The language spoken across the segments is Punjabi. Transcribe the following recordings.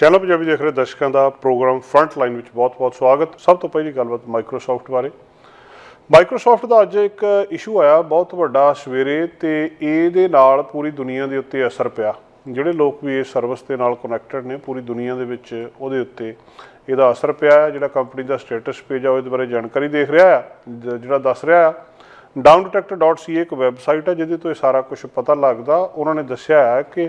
ਚੈਨਲ ਪੰਜਾਬੀ ਦੇਖ ਰਹੇ ਦਰਸ਼ਕਾਂ ਦਾ ਪ੍ਰੋਗਰਾਮ ਫਰੰਟ ਲਾਈਨ ਵਿੱਚ ਬਹੁਤ-ਬਹੁਤ ਸਵਾਗਤ। ਸਭ ਤੋਂ ਪਹਿਲੀ ਗੱਲਬਾਤ ਮਾਈਕਰੋਸਾਫਟ ਬਾਰੇ। ਮਾਈਕਰੋਸਾਫਟ ਦਾ ਅੱਜ ਇੱਕ ਇਸ਼ੂ ਆਇਆ ਬਹੁਤ ਵੱਡਾ ਸਵੇਰੇ ਤੇ ਇਹਦੇ ਨਾਲ ਪੂਰੀ ਦੁਨੀਆ ਦੇ ਉੱਤੇ ਅਸਰ ਪਿਆ। ਜਿਹੜੇ ਲੋਕ ਵੀ ਇਸ ਸਰਵਿਸ ਦੇ ਨਾਲ ਕਨੈਕਟਡ ਨੇ, ਪੂਰੀ ਦੁਨੀਆ ਦੇ ਵਿੱਚ ਉਹਦੇ ਉੱਤੇ ਇਹਦਾ ਅਸਰ ਪਿਆ ਹੈ। ਜਿਹੜਾ ਕੰਪਨੀ ਦਾ ਸਟੇਟਸ ਪੇਜ ਆ, ਉਹਦੇ ਬਾਰੇ ਜਾਣਕਾਰੀ ਦੇਖ ਰਿਹਾ ਆ ਜਿਹੜਾ ਦੱਸ ਰਿਹਾ ਆ downdetector.ca ਇੱਕ ਵੈਬਸਾਈਟ ਹੈ ਜਿਹਦੇ ਤੋਂ ਇਹ ਸਾਰਾ ਕੁਝ ਪਤਾ ਲੱਗਦਾ। ਉਹਨਾਂ ਨੇ ਦੱਸਿਆ ਹੈ ਕਿ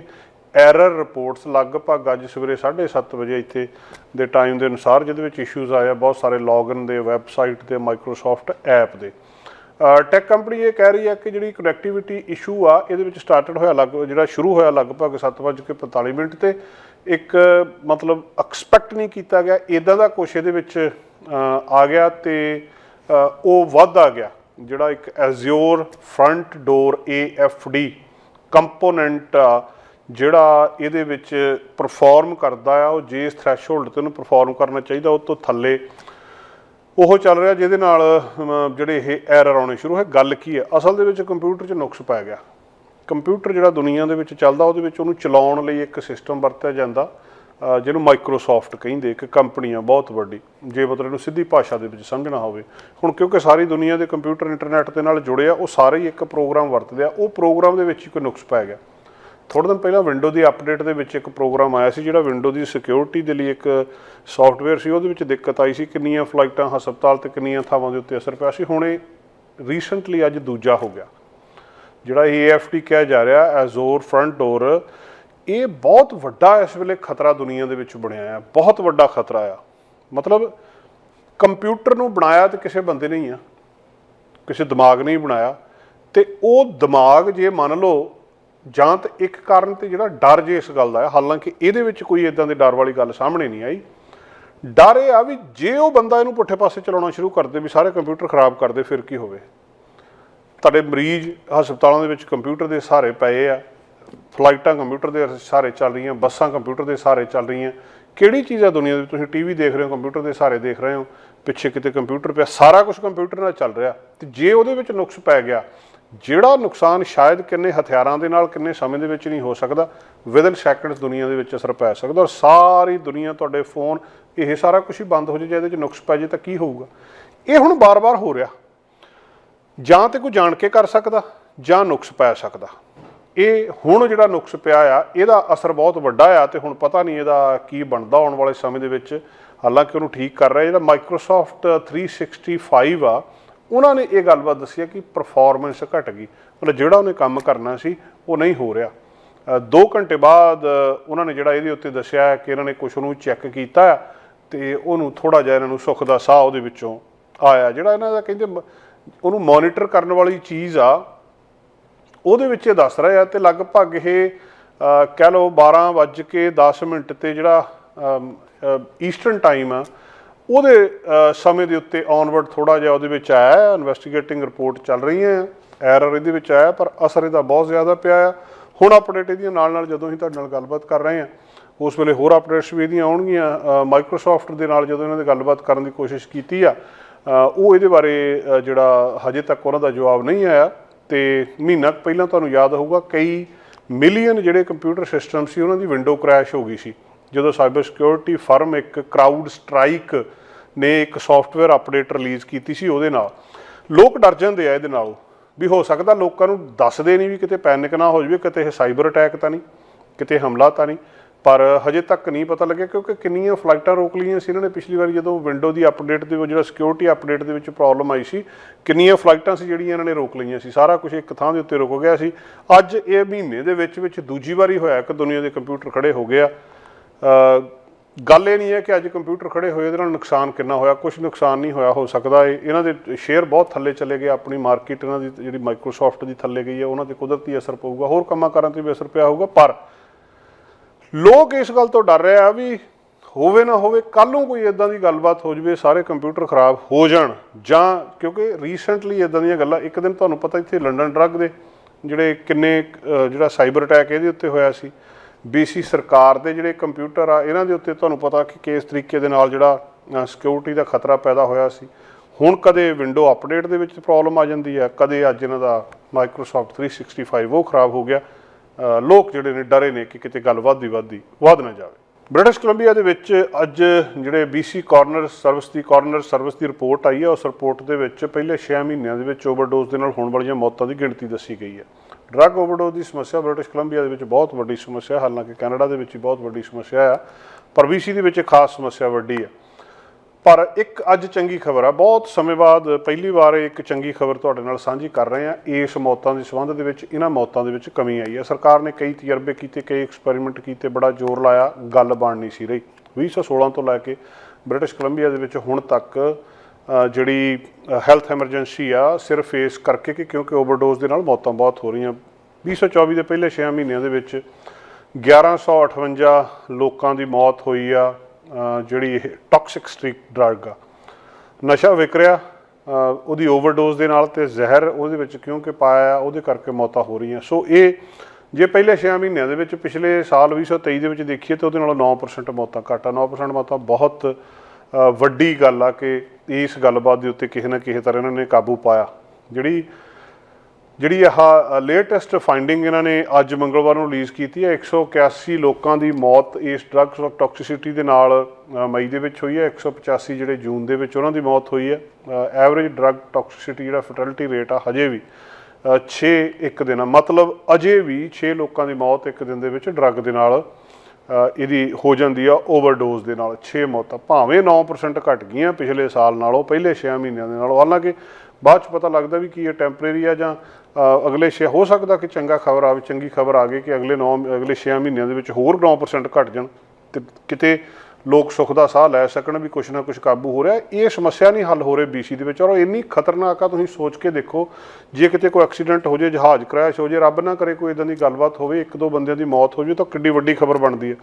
ਐਰਰ ਰਿਪੋਰਟਸ ਲਗਭਗ ਅੱਜ ਸਵੇਰੇ 7:30 ਵਜੇ ਇੱਥੇ ਦੇ ਟਾਈਮ ਦੇ ਅਨੁਸਾਰ, ਜਿਹਦੇ ਵਿੱਚ ਇਸ਼ੂਜ਼ ਆਏ ਆ, ਬਹੁਤ ਸਾਰੇ ਲੌਗਇਨ ਦੇ ਵੈਬਸਾਈਟ ਤੇ ਮਾਈਕਰੋਸਾਫਟ ਐਪ ਦੇ। ਟੈਕ ਕੰਪਨੀ ਇਹ ਕਹਿ ਰਹੀ ਹੈ ਕਿ ਜਿਹੜੀ ਕਨੈਕਟੀਵਿਟੀ ਇਸ਼ੂ ਆ, ਇਹਦੇ ਵਿੱਚ ਸਟਾਰਟਡ ਹੋਇਆ ਲੱਗ, ਜਿਹੜਾ ਸ਼ੁਰੂ ਹੋਇਆ ਲਗਭਗ 7:45 ਮਿੰਟ ਤੇ, ਇੱਕ ਮਤਲਬ ਐਕਸਪੈਕਟ ਨਹੀਂ ਕੀਤਾ ਗਿਆ। ਇਦਾਂ ਦਾ ਕੁਛ ਇਹਦੇ ਵਿੱਚ ਆ ਗਿਆ ਤੇ ਉਹ ਵੱਧ ਆ ਗਿਆ। ਜਿਹੜਾ ਇੱਕ Azure front door AFD component ਆ ਜਿਹੜਾ ਇਹਦੇ ਵਿੱਚ ਪਰਫਾਰਮ ਕਰਦਾ ਆ, ਉਹ ਜੇ ਇਸ ਥ੍ਰੈਸ਼ਹੋਲਡ ਤੇ ਉਹਨੂੰ ਪਰਫਾਰਮ ਕਰਨਾ ਚਾਹੀਦਾ, ਉਹ ਤੋਂ ਥੱਲੇ। ਉਹ ਚੱਲ ਰਿਹਾ ਜਿਹਦੇ ਨਾਲ ਜਿਹੜੇ ਇਹ ਐਰਰ ਆਉਣੇ ਸ਼ੁਰੂ ਹੋਏ। ਗੱਲ ਕੀ ਹੈ? ਅਸਲ ਦੇ ਵਿੱਚ ਕੰਪਿਊਟਰ 'ਚ ਨੁਕਸ ਪੈ ਗਿਆ। ਕੰਪਿਊਟਰ ਜਿਹੜਾ ਦੁਨੀਆ ਦੇ ਵਿੱਚ ਚੱਲਦਾ, ਉਹਦੇ ਵਿੱਚ ਉਹਨੂੰ ਚਲਾਉਣ ਲਈ ਇੱਕ ਸਿਸਟਮ ਵਰਤਿਆ ਜਾਂਦਾ ਜਿਹਨੂੰ ਮਾਈਕਰੋਸਾਫਟ ਕਹਿੰਦੇ, ਇੱਕ ਕੰਪਨੀ ਆ ਬਹੁਤ ਵੱਡੀ। ਜੇ ਮਤਲਬ ਇਹਨੂੰ ਸਿੱਧੀ ਭਾਸ਼ਾ ਦੇ ਵਿੱਚ ਸਮਝਣਾ ਹੋਵੇ। ਹੁਣ ਕਿਉਂਕਿ ਸਾਰੀ ਦੁਨੀਆ ਦੇ ਕੰਪਿਊਟਰ ਇੰਟਰਨੈਟ ਦੇ ਨਾਲ ਜੁੜੇ ਆ ਉਹ ਸਾਰੇ ਹੀ ਇੱਕ ਪ੍ਰੋਗਰਾਮ ਵਰਤਦੇ ਆ। ਉਹ ਪ੍ਰੋਗਰਾਮ ਦੇ ਵਿੱਚ ਹੀ ਕੋਈ ਨੁਕਸ ਪੈ ਗਿਆ। ਥੋੜ੍ਹੇ ਦਿਨ ਪਹਿਲਾਂ ਵਿੰਡੋ ਦੀ ਅਪਡੇਟ ਦੇ ਵਿੱਚ ਇੱਕ ਪ੍ਰੋਗਰਾਮ ਆਇਆ ਸੀ, ਜਿਹੜਾ ਵਿੰਡੋ ਦੀ ਸਿਕਿਉਰਿਟੀ ਦੇ ਲਈ ਇੱਕ ਸੌਫਟਵੇਅਰ ਸੀ, ਉਹਦੇ ਵਿੱਚ ਦਿੱਕਤ ਆਈ ਸੀ, ਕਿੰਨੀਆਂ ਫਲਾਈਟਾਂ ਹਸਪਤਾਲ ਤੇ ਕਿੰਨੀਆਂ ਥਾਵਾਂ ਦੇ ਉੱਤੇ ਅਸਰ ਪਿਆ ਸੀ। ਹੁਣ ਇਹ ਰੀਸੈਂਟਲੀ ਅੱਜ ਦੂਜਾ ਹੋ ਗਿਆ, ਜਿਹੜਾ AFD ਕਿਹਾ ਜਾ ਰਿਹਾ ਐਜ਼ੋਰ ਫਰੰਟ ਡੋਰ ਇਹ ਬਹੁਤ ਵੱਡਾ ਇਸ ਵੇਲੇ ਖਤਰਾ ਦੁਨੀਆ ਦੇ ਵਿੱਚ ਬਣਿਆ ਆ, ਬਹੁਤ ਵੱਡਾ ਖਤਰਾ ਆ। ਮਤਲਬ ਕੰਪਿਊਟਰ ਨੂੰ ਬਣਾਇਆ ਤੇ ਕਿਸੇ ਬੰਦੇ ਨੇ ਹੀ ਆ, ਕਿਸੇ ਦਿਮਾਗ ਨੇ ਹੀ ਬਣਾਇਆ, ਤੇ ਉਹ ਦਿਮਾਗ ਜੇ ਮੰਨ ਲਓ ਜਾਂ ਤਾਂ ਇੱਕ ਕਾਰਨ ਤੇ ਜਿਹੜਾ ਡਰ ਜੇ ਇਸ ਗੱਲ ਦਾ ਹੈ, ਹਾਲਾਂਕਿ ਇਹਦੇ ਵਿੱਚ ਕੋਈ ਇਦਾਂ ਦੇ ਡਰ ਵਾਲੀ ਗੱਲ ਸਾਹਮਣੇ ਨਹੀਂ ਆਈ। ਡਰ ਇਹ ਆ ਵੀ ਜੇ ਉਹ ਬੰਦਾ ਇਹਨੂੰ ਪੁੱਠੇ ਪਾਸੇ ਚਲਾਉਣਾ ਸ਼ੁਰੂ ਕਰ ਦੇ ਵੀ ਸਾਰੇ ਕੰਪਿਊਟਰ ਖਰਾਬ ਕਰ ਦੇ, ਫਿਰ ਕੀ ਹੋਵੇ? ਤੁਹਾਡੇ ਮਰੀਜ਼ ਹਸਪਤਾਲਾਂ ਦੇ ਵਿੱਚ ਕੰਪਿਊਟਰ ਦੇ ਸਹਾਰੇ ਪਏ ਆ, ਫਲਾਈਟਾਂ ਕੰਪਿਊਟਰ ਦੇ ਸਹਾਰੇ ਚੱਲ ਰਹੀਆਂ, ਬੱਸਾਂ ਕੰਪਿਊਟਰ ਦੇ ਸਹਾਰੇ ਚੱਲ ਰਹੀਆਂ। ਕਿਹੜੀ ਚੀਜ਼ ਆ ਦੁਨੀਆ ਦੇ ਵਿੱਚ? ਤੁਸੀਂ ਟੀਵੀ ਦੇਖ ਰਹੇ ਹੋ, ਕੰਪਿਊਟਰ ਦੇ ਸਹਾਰੇ ਦੇਖ ਰਹੇ ਹੋ, ਪਿੱਛੇ ਕਿਤੇ ਕੰਪਿਊਟਰ ਪਿਆ, ਸਾਰਾ ਕੁਝ ਕੰਪਿਊਟਰ ਨਾਲ ਚੱਲ ਰਿਹਾ। ਤੇ ਜੇ ਉਹਦੇ ਵਿੱਚ ਨੁਕਸ ਪੈ ਗਿਆ ਜਿਹੜਾ ਨੁਕਸਾਨ ਸ਼ਾਇਦ ਕਿੰਨੇ ਹਥਿਆਰਾਂ ਦੇ ਨਾਲ, ਕਿੰਨੇ ਸਮੇਂ ਦੇ ਵਿੱਚ ਨਹੀਂ ਹੋ ਸਕਦਾ ਵਿਦਨ ਸੈਕਿੰਡਸ ਦੁਨੀਆ ਦੇ ਵਿੱਚ ਅਸਰ ਪੈ ਸਕਦਾ ਔਰ ਸਾਰੀ ਦੁਨੀਆ ਤੁਹਾਡੇ ਫੋਨ ਇਹ ਸਾਰਾ ਕੁਝ ਹੀ ਬੰਦ ਹੋ ਜਾਏ ਜੇ ਇਹਦੇ ਵਿੱਚ ਨੁਕਸ ਪੈ ਜੇ ਤਾਂ ਕੀ ਹੋਊਗਾ? ਇਹ ਹੁਣ ਬਾਰ-ਬਾਰ ਹੋ ਰਿਹਾ। ਜਾਂ ਤੇ ਕੋਈ ਜਾਣ ਕੇ ਕਰ ਸਕਦਾ, ਜਾਂ ਨੁਕਸ ਪੈ ਸਕਦਾ। ਇਹ ਹੁਣ ਜਿਹੜਾ ਨੁਕਸ ਪਿਆ ਆ, ਇਹਦਾ ਅਸਰ ਬਹੁਤ ਵੱਡਾ ਆ ਤੇ ਹੁਣ ਪਤਾ ਨਹੀਂ ਇਹਦਾ ਕੀ ਬਣਦਾ ਆਉਣ ਵਾਲੇ ਸਮੇਂ ਦੇ ਵਿੱਚ। ਹਾਲਾਂਕਿ ਉਹਨੂੰ ਠੀਕ ਕਰ ਰਿਹਾ ਜਿਹੜਾ ਮਾਈਕਰੋਸਾਫਟ 365 ਆ। ਉਹਨਾਂ ਨੇ ਇਹ ਗੱਲਬਾਤ ਦੱਸੀ ਹੈ ਕਿ ਪਰਫਾਰਮੈਂਸ ਘਟ ਗਈ। ਮਤਲਬ ਜਿਹੜਾ ਉਹਨੇ ਕੰਮ ਕਰਨਾ ਸੀ, ਉਹ ਨਹੀਂ ਹੋ ਰਿਹਾ। 2 ਘੰਟੇ ਬਾਅਦ ਉਹਨਾਂ ਨੇ ਜਿਹੜਾ ਇਹਦੇ ਉੱਤੇ ਦੱਸਿਆ ਕਿ ਇਹਨਾਂ ਨੇ ਕੁਝ ਨੂੰ ਚੈੱਕ ਕੀਤਾ ਹੈ ਤੇ ਉਹਨੂੰ ਥੋੜਾ ਜਿਹਾ ਇਹਨਾਂ ਨੂੰ ਸੁੱਖ ਦਾ ਸਾਹ ਉਹਦੇ ਵਿੱਚੋਂ ਆਇਆ। ਜਿਹੜਾ ਇਹਨਾਂ ਦਾ ਕਹਿੰਦੇ ਮ- ਉਹਨੂੰ ਮੋਨੀਟਰ ਕਰਨ ਵਾਲੀ ਚੀਜ਼ ਆ, ਉਹਦੇ ਵਿੱਚ ਇਹ ਦੱਸ ਰਿਹਾ ਤੇ ਲਗਭਗ ਇਹ ਕਹਿ ਲਓ 12 ਵੱਜ ਕੇ 10 ਮਿੰਟ ਤੇ ਜਿਹੜਾ ਈਸਟਰਨ ਟਾਈਮ ਆ ਉਹਦੇ ਸਮੇਂ ਦੇ ਉੱਤੇ ਔਨਵਰਡ ਥੋੜਾ ਜਿਹਾ ਉਹਦੇ ਵਿੱਚ ਆਇਆ ਇਨਵੈਸਟੀਗੇਟਿੰਗ ਰਿਪੋਰਟ ਚੱਲ ਰਹੀ ਹੈ ਐਰਰ ਇਹਦੇ ਵਿੱਚ ਆਇਆ, ਪਰ ਅਸਰ ਇਹਦਾ ਬਹੁਤ ਜ਼ਿਆਦਾ ਪਿਆ ਆ। ਹੁਣ ਅਪਡੇਟ ਇਹਦੀਆਂ ਨਾਲ ਨਾਲ ਜਦੋਂ ਅਸੀਂ ਤੁਹਾਡੇ ਨਾਲ ਗੱਲਬਾਤ ਕਰ ਰਹੇ ਹਾਂ, ਉਸ ਵੇਲੇ ਹੋਰ ਅਪਡੇਟਸ ਵੀ ਇਹਦੀਆਂ ਆਉਣਗੀਆਂ ਮਾਈਕਰੋਸਾਫਟ ਦੇ ਨਾਲ ਜਦੋਂ ਇਹਨਾਂ ਦੀ ਗੱਲਬਾਤ ਕਰਨ ਦੀ ਕੋਸ਼ਿਸ਼ ਕੀਤੀ ਆ ਉਹ ਇਹਦੇ ਬਾਰੇ ਜਿਹੜਾ ਹਜੇ ਤੱਕ ਉਹਨਾਂ ਦਾ ਜਵਾਬ ਨਹੀਂ ਆਇਆ, ਤੇ ਮਹੀਨਾ ਕੁ ਪਹਿਲਾਂ ਤੁਹਾਨੂੰ ਯਾਦ ਹੋਊਗਾ, ਕਈ ਮਿਲੀਅਨ ਜਿਹੜੇ ਕੰਪਿਊਟਰ ਸਿਸਟਮ ਸੀ, ਉਹਨਾਂ ਦੀ ਵਿੰਡੋ ਕ੍ਰੈਸ਼ ਹੋ ਗਈ ਸੀ। ਜਦੋਂ ਸਾਈਬਰ ਸਿਕਿਉਰਿਟੀ ਫਰਮ ਇੱਕ ਕਰਾਊਡ ਸਟ੍ਰਾਈਕ ਨੇ ਇੱਕ ਸੌਫਟਵੇਅਰ ਅਪਡੇਟ ਰਿਲੀਜ਼ ਕੀਤੀ ਸੀ ਉਹਦੇ ਨਾਲ। ਲੋਕ ਡਰ ਜਾਂਦੇ ਆ ਇਹਦੇ ਨਾਲ। ਵੀ ਹੋ ਸਕਦਾ ਲੋਕਾਂ ਨੂੰ ਦੱਸਦੇ ਨਹੀਂ ਵੀ ਕਿਤੇ ਪੈਨਿਕ ਨਾ ਹੋ ਜਾਵੇ, ਕਿਤੇ ਇਹ ਸਾਈਬਰ ਅਟੈਕ ਤਾਂ ਨਹੀਂ, ਕਿਤੇ ਹਮਲਾ ਤਾਂ ਨਹੀਂ। ਪਰ ਹਜੇ ਤੱਕ ਨਹੀਂ ਪਤਾ ਲੱਗਿਆ ਕਿਉਂਕਿ ਕਿੰਨੀਆਂ ਫਲਾਈਟਾਂ ਰੋਕ ਲਈਆਂ ਸੀ ਇਹਨਾਂ ਨੇ ਪਿਛਲੀ ਵਾਰੀ ਜਦੋਂ ਵਿੰਡੋ ਦੀ ਅਪਡੇਟ ਦੇ ਵਿੱਚ ਜਿਹੜਾ ਸਿਕਿਉਰਿਟੀ ਅਪਡੇਟ ਦੇ ਵਿੱਚ ਪ੍ਰੋਬਲਮ ਆਈ ਸੀ, ਕਿੰਨੀਆਂ ਫਲਾਈਟਾਂ ਸੀ ਜਿਹੜੀਆਂ ਇਹਨਾਂ ਨੇ ਰੋਕ ਲਈਆਂ ਸੀ। ਸਾਰਾ ਕੁਝ ਇੱਕ ਥਾਂ ਦੇ ਉੱਤੇ ਰੁਕ ਗਿਆ ਸੀ। ਅੱਜ ਇਹ ਮਹੀਨੇ ਦੇ ਵਿੱਚ ਵਿੱਚ ਦੂਜੀ ਵਾਰੀ ਹੋਇਆ ਕਿ ਦੁਨੀਆ ਦੇ ਕੰਪਿਊਟਰ ਖੜੇ ਹੋ ਗਏ ਆ। ਗੱਲ ਇਹ ਨਹੀਂ ਹੈ ਕਿ ਅੱਜ ਕੰਪਿਊਟਰ ਖੜੇ ਹੋਏ, ਇਹਦੇ ਨਾਲ ਨੁਕਸਾਨ ਕਿੰਨਾ ਹੋਇਆ ਕੁਝ ਨੁਕਸਾਨ ਨਹੀਂ ਹੋਇਆ, ਹੋ ਸਕਦਾ ਇਹ, ਇਹਨਾਂ ਦੇ ਸ਼ੇਅਰ ਬਹੁਤ ਥੱਲੇ ਚਲੇ ਗਏ, ਆਪਣੀ ਮਾਰਕੀਟ, ਇਹਨਾਂ ਦੀ ਜਿਹੜੀ ਮਾਈਕਰੋਸਾਫਟ ਦੀ ਥੱਲੇ ਗਈ ਹੈ, ਉਹਨਾਂ ਤੇ ਕੁਦਰਤੀ ਅਸਰ ਪਊਗਾ, ਹੋਰ ਕੰਮਾਂ ਕਾਰਾਂ ਤੇ ਵੀ ਅਸਰ ਪਿਆ ਹੋਊਗਾ, ਪਰ ਲੋਕ ਇਸ ਗੱਲ ਤੋਂ ਡਰ ਰਹੇ ਆ ਵੀ ਹੋਵੇ ਨਾ ਹੋਵੇ ਕੱਲ ਨੂੰ ਕੋਈ ਇਦਾਂ ਦੀ ਗੱਲਬਾਤ ਹੋ ਜਵੇ, ਸਾਰੇ ਕੰਪਿਊਟਰ ਖਰਾਬ ਹੋ ਜਾਣ, ਜਾਂ ਕਿਉਂਕਿ ਰੀਸੈਂਟਲੀ ਇਦਾਂ ਦੀਆਂ ਗੱਲਾਂ, ਇੱਕ ਦਿਨ ਤੁਹਾਨੂੰ ਪਤਾ ਇੱਥੇ ਲੰਡਨ ਡਰੱਗ ਦੇ ਜਿਹੜੇ ਕਿੰਨੇ ਜਿਹੜਾ ਸਾਈਬਰ ਅਟੈਕ ਇਹਦੇ ਉੱਤੇ ਹੋਇਆ ਸੀ BC ਸਰਕਾਰ ਦੇ ਜਿਹੜੇ ਕੰਪਿਊਟਰ ਆ, ਇਹਨਾਂ ਦੇ ਉੱਤੇ ਤੁਹਾਨੂੰ ਪਤਾ ਕਿ ਕਿਸ ਤਰੀਕੇ ਦੇ ਨਾਲ ਜਿਹੜਾ ਸਿਕਿਉਰਿਟੀ ਦਾ ਖਤਰਾ ਪੈਦਾ ਹੋਇਆ ਸੀ। ਹੁਣ ਕਦੇ ਵਿੰਡੋ ਅਪਡੇਟ ਦੇ ਵਿੱਚ ਪ੍ਰੋਬਲਮ ਆ ਜਾਂਦੀ ਹੈ, ਕਦੇ ਅੱਜ ਇਹਨਾਂ ਦਾ ਮਾਈਕਰੋਸਾਫਟ 365 ਉਹ ਖਰਾਬ ਹੋ ਗਿਆ। ਲੋਕ ਜਿਹੜੇ ਨੇ ਡਰੇ ਨੇ ਕਿ ਕਿਤੇ ਗੱਲ ਵੱਧਦੀ ਵੱਧਦੀ ਵੱਧ ਨਾ ਜਾਵੇ। ਬ੍ਰਿਟਿਸ਼ ਕੋਲੰਬੀਆ ਦੇ ਵਿੱਚ ਅੱਜ ਜਿਹੜੇ BC ਕਾਰਨਰ ਸਰਵਿਸ ਦੀ ਕਾਰਨਰ ਸਰਵਿਸ ਦੀ ਰਿਪੋਰਟ ਆਈ ਹੈ, ਉਸ ਰਿਪੋਰਟ ਦੇ ਵਿੱਚ ਪਹਿਲੇ 6 ਮਹੀਨਿਆਂ ਦੇ ਵਿੱਚ ਓਵਰਡੋਜ਼ ਦੇ ਨਾਲ ਹੋਣ ਵਾਲੀਆਂ ਮੌਤਾਂ ਦੀ ਗਿਣਤੀ ਦੱਸੀ ਗਈ ਹੈ। ਡਰੱਗ ਓਵਰਡੋਜ਼ ਦੀ ਸਮੱਸਿਆ ਬ੍ਰਿਟਿਸ਼ ਕੋਲੰਬੀਆ ਦੇ ਵਿੱਚ ਬਹੁਤ ਵੱਡੀ ਸਮੱਸਿਆ ਹਾਲਾਂਕਿ ਕੈਨੇਡਾ ਦੇ ਵਿੱਚ ਵੀ ਬਹੁਤ ਵੱਡੀ ਸਮੱਸਿਆ ਆ, ਪਰ BC ਦੇ ਵਿੱਚ ਇਹ ਖਾਸ ਸਮੱਸਿਆ ਵੱਡੀ ਆ। ਪਰ ਇੱਕ ਅੱਜ ਚੰਗੀ ਖਬਰ ਆ, ਬਹੁਤ ਸਮੇਂ ਬਾਅਦ ਪਹਿਲੀ ਵਾਰ ਇੱਕ ਚੰਗੀ ਖਬਰ ਤੁਹਾਡੇ ਨਾਲ ਸਾਂਝੀ ਕਰ ਰਹੇ ਹਾਂ ਇਸ ਮੌਤਾਂ ਦੇ ਸੰਬੰਧ ਦੇ ਵਿੱਚ, ਇਹਨਾਂ ਮੌਤਾਂ ਦੇ ਵਿੱਚ ਕਮੀ ਆਈ ਹੈ ਸਰਕਾਰ ਨੇ ਕਈ ਤਜਰਬੇ ਕੀਤੇ, ਕਈ ਐਕਸਪੈਰੀਮੈਂਟ ਕੀਤੇ, ਬੜਾ ਜ਼ੋਰ ਲਾਇਆ, ਗੱਲ ਬਣ ਨਹੀਂ ਸੀ ਰਹੀ। 2016 ਤੋਂ ਲੈ ਕੇ ਬ੍ਰਿਟਿਸ਼ ਕੋਲੰਬੀਆ ਦੇ ਵਿੱਚ ਹੁਣ ਤੱਕ ਜਿਹੜੀ ਹੈਲਥ ਐਮਰਜੈਂਸੀ ਆ, ਸਿਰਫ ਫੇਸ ਕਰਕੇ ਕਿ ਕਿਉਂਕਿ ਓਵਰਡੋਜ਼ ਦੇ ਨਾਲ ਮੌਤਾਂ ਬਹੁਤ ਹੋ ਰਹੀਆਂ। 2024 ਦੇ ਪਹਿਲੇ 6 ਮਹੀਨਿਆਂ ਦੇ ਵਿੱਚ 1158 ਲੋਕਾਂ ਦੀ ਮੌਤ ਹੋਈ ਆ ਜਿਹੜੀ ਇਹ ਟਾਕਸਿਕ ਸਟ੍ਰੀਕ ਡਰੱਗ ਆ। ਨਸ਼ਾ ਵਿਕਰਿਆ ਉਹਦੀ ਓਵਰਡੋਜ਼ ਦੇ ਨਾਲ ਤੇ ਜ਼ਹਿਰ ਉਹਦੇ ਵਿੱਚ ਕਿਉਂਕਿ ਪਾਇਆ ਉਹਦੇ ਕਰਕੇ ਮੌਤਾਂ ਹੋ ਰਹੀਆਂ। ਸੋ ਇਹ ਜੇ ਪਹਿਲੇ 6 ਮਹੀਨਿਆਂ ਦੇ ਵਿੱਚ ਪਿਛਲੇ ਸਾਲ 2023 ਦੇ ਵਿੱਚ ਦੇਖੀਏ ਤਾਂ ਉਹਦੇ ਨਾਲੋਂ 9% ਮੌਤਾਂ ਘੱਟ ਆ। 9% ਮੌਤਾਂ ਬਹੁਤ ਵੱਡੀ ਗੱਲ ਆ ਕਿ ਇਸ ਗੱਲਬਾਤ ਦੇ ਉੱਤੇ ਕਿਸੇ ਨਾ ਕਿਸੇ ਤਰ੍ਹਾਂ ਇਹਨਾਂ ਨੇ ਕਾਬੂ ਪਾਇਆ। ਜਿਹੜੀ ਜਿਹੜੀ ਆਹ ਲੇਟੈਸਟ ਫਾਈਂਡਿੰਗ ਇਹਨਾਂ ਨੇ ਅੱਜ ਮੰਗਲਵਾਰ ਨੂੰ ਰਿਲੀਜ਼ ਕੀਤੀ ਹੈ 181 ਲੋਕਾਂ ਦੀ ਮੌਤ, ਇਸ ਡਰੱਗ ਟੌਕਸਿਸਿਟੀ ਦੇ ਨਾਲ ਮਈ ਦੇ ਵਿੱਚ ਹੋਈ ਹੈ 185 ਜਿਹੜੇ ਜੂਨ ਦੇ ਵਿੱਚ ਉਹਨਾਂ ਦੀ ਮੌਤ ਹੋਈ ਹੈ। ਐਵਰੇਜ ਡਰੱਗ ਟੌਕਸਿਸਿਟੀ ਜਿਹੜਾ ਫਰਟੀਲਿਟੀ ਰੇਟ ਆ ਹਜੇ ਵੀ 6 ਇੱਕ ਦਿਨ ਆ ਮਤਲਬ ਅਜੇ ਵੀ 6 ਲੋਕਾਂ ਦੀ ਮੌਤ ਇੱਕ ਦਿਨ ਦੇ ਵਿੱਚ ਡਰੱਗ ਦੇ ਨਾਲ ਇਹਦੀ ਹੋ ਜਾਂਦੀ ਆ ਓਵਰਡੋਜ਼ ਦੇ ਨਾਲ 6 ਮੌਤਾਂ। ਭਾਵੇਂ 9% ਘਟ ਗਈਆਂ ਪਿਛਲੇ ਸਾਲ ਨਾਲੋਂ, ਪਹਿਲੇ 6 ਮਹੀਨਿਆਂ ਦੇ ਨਾਲੋਂ। ਹਾਲਾਂਕਿ ਬਾਅਦ ਚ ਪਤਾ ਲੱਗਦਾ ਵੀ ਕੀ ਇਹ ਟੈਂਪਰੇਰੀ ਆ ਜਾਂ ਅਗਲੇ 6 ਹੋ ਸਕਦਾ ਕਿ ਚੰਗਾ ਖਬਰ ਆਵੇ, ਚੰਗੀ ਖਬਰ ਆ ਗਈ ਕਿ ਅਗਲੇ 9 ਅਗਲੇ 6 ਮਹੀਨਿਆਂ ਦੇ ਵਿੱਚ ਹੋਰ 9% ਘਟ ਜਾਣ। ਤੇ ਕਿਤੇ ਲੋਕ ਸੁੱਖ ਦਾ ਸਾਹ ਲੈ ਸਕਣ ਵੀ ਕੁਛ ਨਾ ਕੁਛ ਕਾਬੂ ਹੋ ਰਿਹਾ ਇਹ ਸਮੱਸਿਆ ਨਹੀਂ ਹੱਲ ਹੋ ਰਹੀ BC ਦੇ ਵਿੱਚ। ਔਰ ਇੰਨੀ ਖਤਰਨਾਕ ਆ, ਤੁਸੀਂ ਸੋਚ ਕੇ ਦੇਖੋ, ਜੇ ਕਿਤੇ ਕੋਈ ਐਕਸੀਡੈਂਟ ਹੋ ਜੇ, ਜਹਾਜ਼ ਕ੍ਰੈਸ਼ ਹੋ ਜੇ, ਰੱਬ ਨਾ ਕਰੇ ਕੋਈ ਇਦਾਂ ਦੀ ਗੱਲਬਾਤ ਹੋਵੇ, ਇੱਕ ਦੋ ਬੰਦਿਆਂ ਦੀ ਮੌਤ ਹੋ ਜੇ, ਤਾਂ ਕਿੱਡੀ ਵੱਡੀ ਖਬਰ ਬਣਦੀ ਹੈ।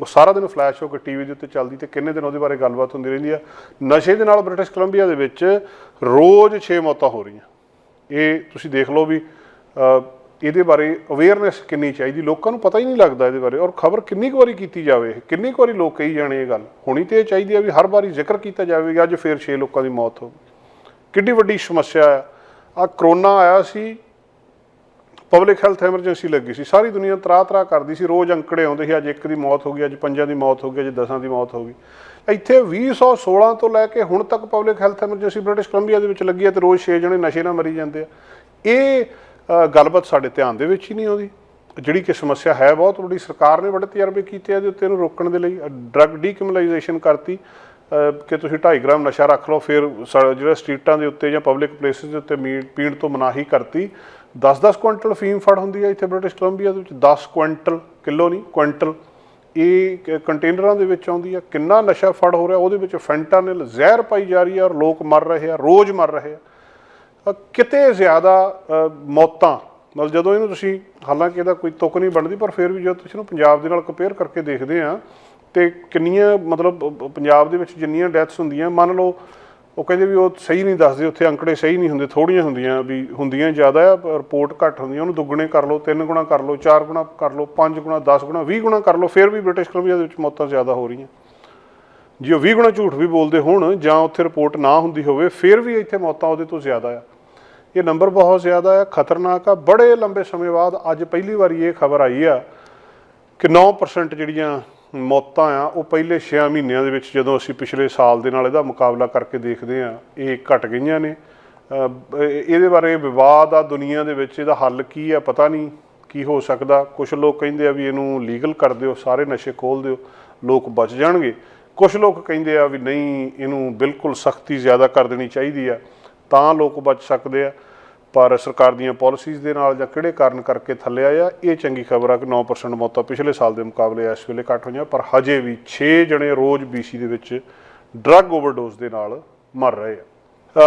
ਉਹ ਸਾਰਾ ਦਿਨ ਫਲੈਸ਼ ਹੋ ਕੇ ਟੀਵੀ ਦੇ ਉੱਤੇ ਚੱਲਦੀ ਤੇ ਕਿੰਨੇ ਦਿਨ ਉਹਦੇ ਬਾਰੇ ਗੱਲਬਾਤ ਹੁੰਦੀ ਰਹਿੰਦੀ ਆ ਨਸ਼ੇ ਦੇ ਨਾਲ ਬ੍ਰਿਟਿਸ਼ ਕੋਲੰਬੀਆ ਦੇ ਵਿੱਚ ਰੋਜ਼ 6 ਮੌਤਾਂ ਹੋ ਰਹੀਆਂ। ਇਹ ਤੁਸੀਂ ਦੇਖ ਲਓ ਵੀ ਇਹਦੇ ਬਾਰੇ ਅਵੇਅਰਨੈਸ ਕਿੰਨੀ ਚਾਹੀਦੀ? ਲੋਕਾਂ ਨੂੰ ਪਤਾ ਹੀ ਨਹੀਂ ਲੱਗਦਾ ਇਹਦੇ ਬਾਰੇ। ਔਰ ਖਬਰ ਕਿੰਨੀ ਕੁ ਵਾਰੀ ਕੀਤੀ ਜਾਵੇ? ਕਿੰਨੀ ਕੁ ਵਾਰੀ ਲੋਕ ਕਹੀ ਜਾਣੇ ਇਹ ਗੱਲ? ਹੋਣੀ ਤੇ ਇਹ ਚਾਹੀਦੀ ਹੈ ਵੀ ਹਰ ਵਾਰੀ ਜ਼ਿਕਰ ਕੀਤਾ ਜਾਵੇ ਕਿ ਅੱਜ ਫੇਰ 6 ਲੋਕਾਂ ਦੀ ਮੌਤ ਹੋ ਗਈ। ਕਿੰਨੀ ਵੱਡੀ ਸਮੱਸਿਆ ਆ। ਆ ਕਰੋਨਾ ਆਇਆ ਸੀ ਪਬਲਿਕ ਹੈਲਥ ਐਮਰਜੈਂਸੀ ਲੱਗੀ ਸੀ। ਸਾਰੀ ਦੁਨੀਆ ਤਰਾ ਤਰਾ ਕਰਦੀ ਸੀ। ਰੋਜ਼ ਅੰਕੜੇ ਆਉਂਦੇ ਸੀ, ਅੱਜ ਇੱਕ ਦੀ ਮੌਤ ਹੋ ਗਈ, ਅੱਜ ਪੰਜਾਂ ਦੀ ਮੌਤ ਹੋ ਗਈ, ਅੱਜ ਦਸਾਂ ਦੀ ਮੌਤ ਹੋ ਗਈ। ਇੱਥੇ 2016 ਤੋਂ ਲੈ ਕੇ ਹੁਣ ਤੱਕ public health emergency British Columbia ਦੇ ਵਿੱਚ ਲੱਗੀ ਹੈ ਤੇ ਰੋਜ਼ 6 ਜਣੇ ਨਸ਼ੇ ਨਾਲ ਮਰੀ ਜਾਂਦੇ ਆ। ਇਹ ਗੱਲਬਾਤ ਸਾਡੇ ਧਿਆਨ ਦੇ ਵਿੱਚ ਹੀ ਨਹੀਂ ਆਉਂਦੀ। ਜਿਹੜੀ ਕਿ ਸਮੱਸਿਆ ਹੈ, ਬਹੁਤ ਵੱਡੀ ਸਰਕਾਰ ਨੇ ਬੜੇ ਤਜਰਬੇ ਕੀਤੇ ਆ ਇਹਦੇ ਉੱਤੇ ਇਹਨੂੰ ਰੋਕਣ ਦੇ ਲਈ ਡਰੱਗ ਡੀਕ੍ਰਿਮੀਨਲਾਈਜੇਸ਼ਨ ਕਰਤੀ। ਕਿ ਤੁਸੀਂ 2.5 ਗ੍ਰਾਮ ਨਸ਼ਾ ਰੱਖ ਲਓ, ਫਿਰ ਸ- ਜਿਹੜਾ ਸਟਰੀਟਾਂ ਦੇ ਉੱਤੇ ਜਾਂ ਪਬਲਿਕ ਪਲੇਸਿਸ ਦੇ ਉੱਤੇ ਮੀਟ, ਪੀਣ ਤੋਂ ਮਨਾਹੀ ਕਰਤੀ। 10-10 ਕੁਇੰਟਲ ਫੀਮ ਫੜ ਹੁੰਦੀ ਹੈ ਇੱਥੇ ਬ੍ਰਿਟਿਸ਼ ਕੋਲੰਬੀਆ ਦੇ ਵਿੱਚ। 10 ਕੁਇੰਟਲ, ਕਿਲੋ ਨਹੀਂ, ਕੁਇੰਟਲ। ਇਹ ਕੰਟੇਨਰਾਂ ਦੇ ਵਿੱਚ ਆਉਂਦੀ ਆ। ਕਿੰਨਾ ਨਸ਼ਾ ਫੜ ਹੋ ਰਿਹਾ, ਉਹਦੇ ਵਿੱਚ ਫੈਂਟਾਨਿਲ ਜ਼ਹਿਰ ਪਾਈ ਜਾ ਰਹੀ ਹੈ ਔਰ ਲੋਕ ਮਰ ਰਹੇ ਆ, ਰੋਜ਼ ਮਰ ਰਹੇ ਆ। ਕਿਤੇ ਜ਼ਿਆਦਾ ਮੌਤਾਂ, ਮਤਲਬ ਜਦੋਂ ਇਹਨੂੰ ਤੁਸੀਂ ਹਾਲਾਂਕਿ ਇਹਦਾ ਕੋਈ ਤੁਕ ਨਹੀਂ ਬਣਦੀ, ਪਰ ਫਿਰ ਵੀ ਜਦੋਂ ਤੁਸੀਂ ਇਹਨੂੰ ਪੰਜਾਬ ਦੇ ਨਾਲ ਕੰਪੇਅਰ ਕਰਕੇ ਦੇਖਦੇ ਆ, ਤੇ ਕਿੰਨੀਆਂ, ਮਤਲਬ ਪੰਜਾਬ ਦੇ ਵਿੱਚ ਜਿੰਨੀਆਂ ਡੈਥਸ ਹੁੰਦੀਆਂ, ਮੰਨ ਲਓ, ਉਹ ਕਹਿੰਦੇ ਵੀ ਉਹ ਸਹੀ ਨਹੀਂ ਦੱਸਦੇ, ਉੱਥੇ ਅੰਕੜੇ ਸਹੀ ਨਹੀਂ ਹੁੰਦੇ ਥੋੜੀਆਂ ਹੁੰਦੀਆਂ ਵੀ ਹੁੰਦੀਆਂ ਜ਼ਿਆਦਾ ਆ ਰਿਪੋਰਟ ਘੱਟ ਹੁੰਦੀਆਂ, ਉਹਨੂੰ ਦੁੱਗਣੇ ਕਰ ਲਓ, ਤਿੰਨ ਗੁਣਾ ਕਰ ਲਓ, ਚਾਰ ਗੁਣਾ ਕਰ ਲਓ, ਪੰਜ ਗੁਣਾ 10 ਗੁਣਾ 20 ਗੁਣਾ ਕਰ ਲਓ, ਫਿਰ ਵੀ ਬ੍ਰਿਟਿਸ਼ ਕੋਲੰਬੀਆ ਦੇ ਵਿੱਚ ਮੌਤਾਂ ਜ਼ਿਆਦਾ ਹੋ ਰਹੀਆਂ। ਜੇ ਉਹ 20 ਗੁਣਾ ਝੂਠ ਵੀ ਬੋਲਦੇ ਹੋਣ ਜਾਂ ਉੱਥੇ ਰਿਪੋਰਟ ਨਾ ਹੁੰਦੀ ਹੋਵੇ, ਫਿਰ ਵੀ ਇੱਥੇ ਮੌਤਾਂ ਉਹਦੇ ਤੋਂ ਜ਼ਿਆਦਾ ਆ। ਇਹ ਨੰਬਰ ਬਹੁਤ ਜ਼ਿਆਦਾ ਆ ਖਤਰਨਾਕ ਆ। ਬੜੇ ਲੰਬੇ ਸਮੇਂ ਬਾਅਦ ਅੱਜ ਪਹਿਲੀ ਵਾਰੀ ਇਹ ਖਬਰ ਆਈ ਆ ਕਿ 9% ਜਿਹੜੀਆਂ ਮੌਤਾਂ ਆ, ਉਹ ਪਹਿਲੇ 6 ਮਹੀਨਿਆਂ ਦੇ ਵਿੱਚ ਜਦੋਂ ਅਸੀਂ ਪਿਛਲੇ ਸਾਲ ਦੇ ਨਾਲ ਇਹਦਾ ਮੁਕਾਬਲਾ ਕਰਕੇ ਦੇਖਦੇ ਆ, ਇਹ ਘਟ ਗਈਆਂ ਨੇ। ਇਹਦੇ ਬਾਰੇ ਵਿਵਾਦ ਆ ਦੁਨੀਆ ਦੇ ਵਿੱਚ, ਇਹਦਾ ਹੱਲ ਕੀ ਆ ਪਤਾ ਨਹੀਂ, ਕੀ ਹੋ ਸਕਦਾ। ਕੁਝ ਲੋਕ ਕਹਿੰਦੇ ਆ ਵੀ ਇਹਨੂੰ ਲੀਗਲ ਕਰ ਦਿਓ, ਸਾਰੇ ਨਸ਼ੇ ਖੋਲ ਦਿਓ, ਲੋਕ ਬਚ ਜਾਣਗੇ। ਕੁਝ ਲੋਕ ਕਹਿੰਦੇ ਆ ਵੀ ਨਹੀਂ, ਇਹਨੂੰ ਬਿਲਕੁਲ ਸਖਤੀ ਜ਼ਿਆਦਾ ਕਰ ਦੇਣੀ ਚਾਹੀਦੀ ਆ। ਤਾਂ ਲੋਕ ਬਚ ਸਕਦੇ ਆ ਪਰ ਸਰਕਾਰ ਦੀਆਂ ਪਾਲਿਸੀਜ਼ ਦੇ ਨਾਲ ਜਾਂ ਕਿਹੜੇ ਕਾਰਨ ਕਰਕੇ ਥੱਲੇ ਆਇਆ ਇਹ ਚੰਗੀ ਖਬਰ ਆ ਕਿ 9% ਮੌਤਾਂ ਪਿਛਲੇ ਸਾਲ ਦੇ ਮੁਕਾਬਲੇ ਇਸ ਵੇਲੇ ਘੱਟ ਹੋਈਆਂ ਪਰ ਹਜੇ ਵੀ 6 ਜਣੇ ਰੋਜ਼ BC ਦੇ ਵਿੱਚ ਡਰੱਗ ਓਵਰਡੋਜ਼ ਦੇ ਨਾਲ ਮਰ ਰਹੇ ਆ।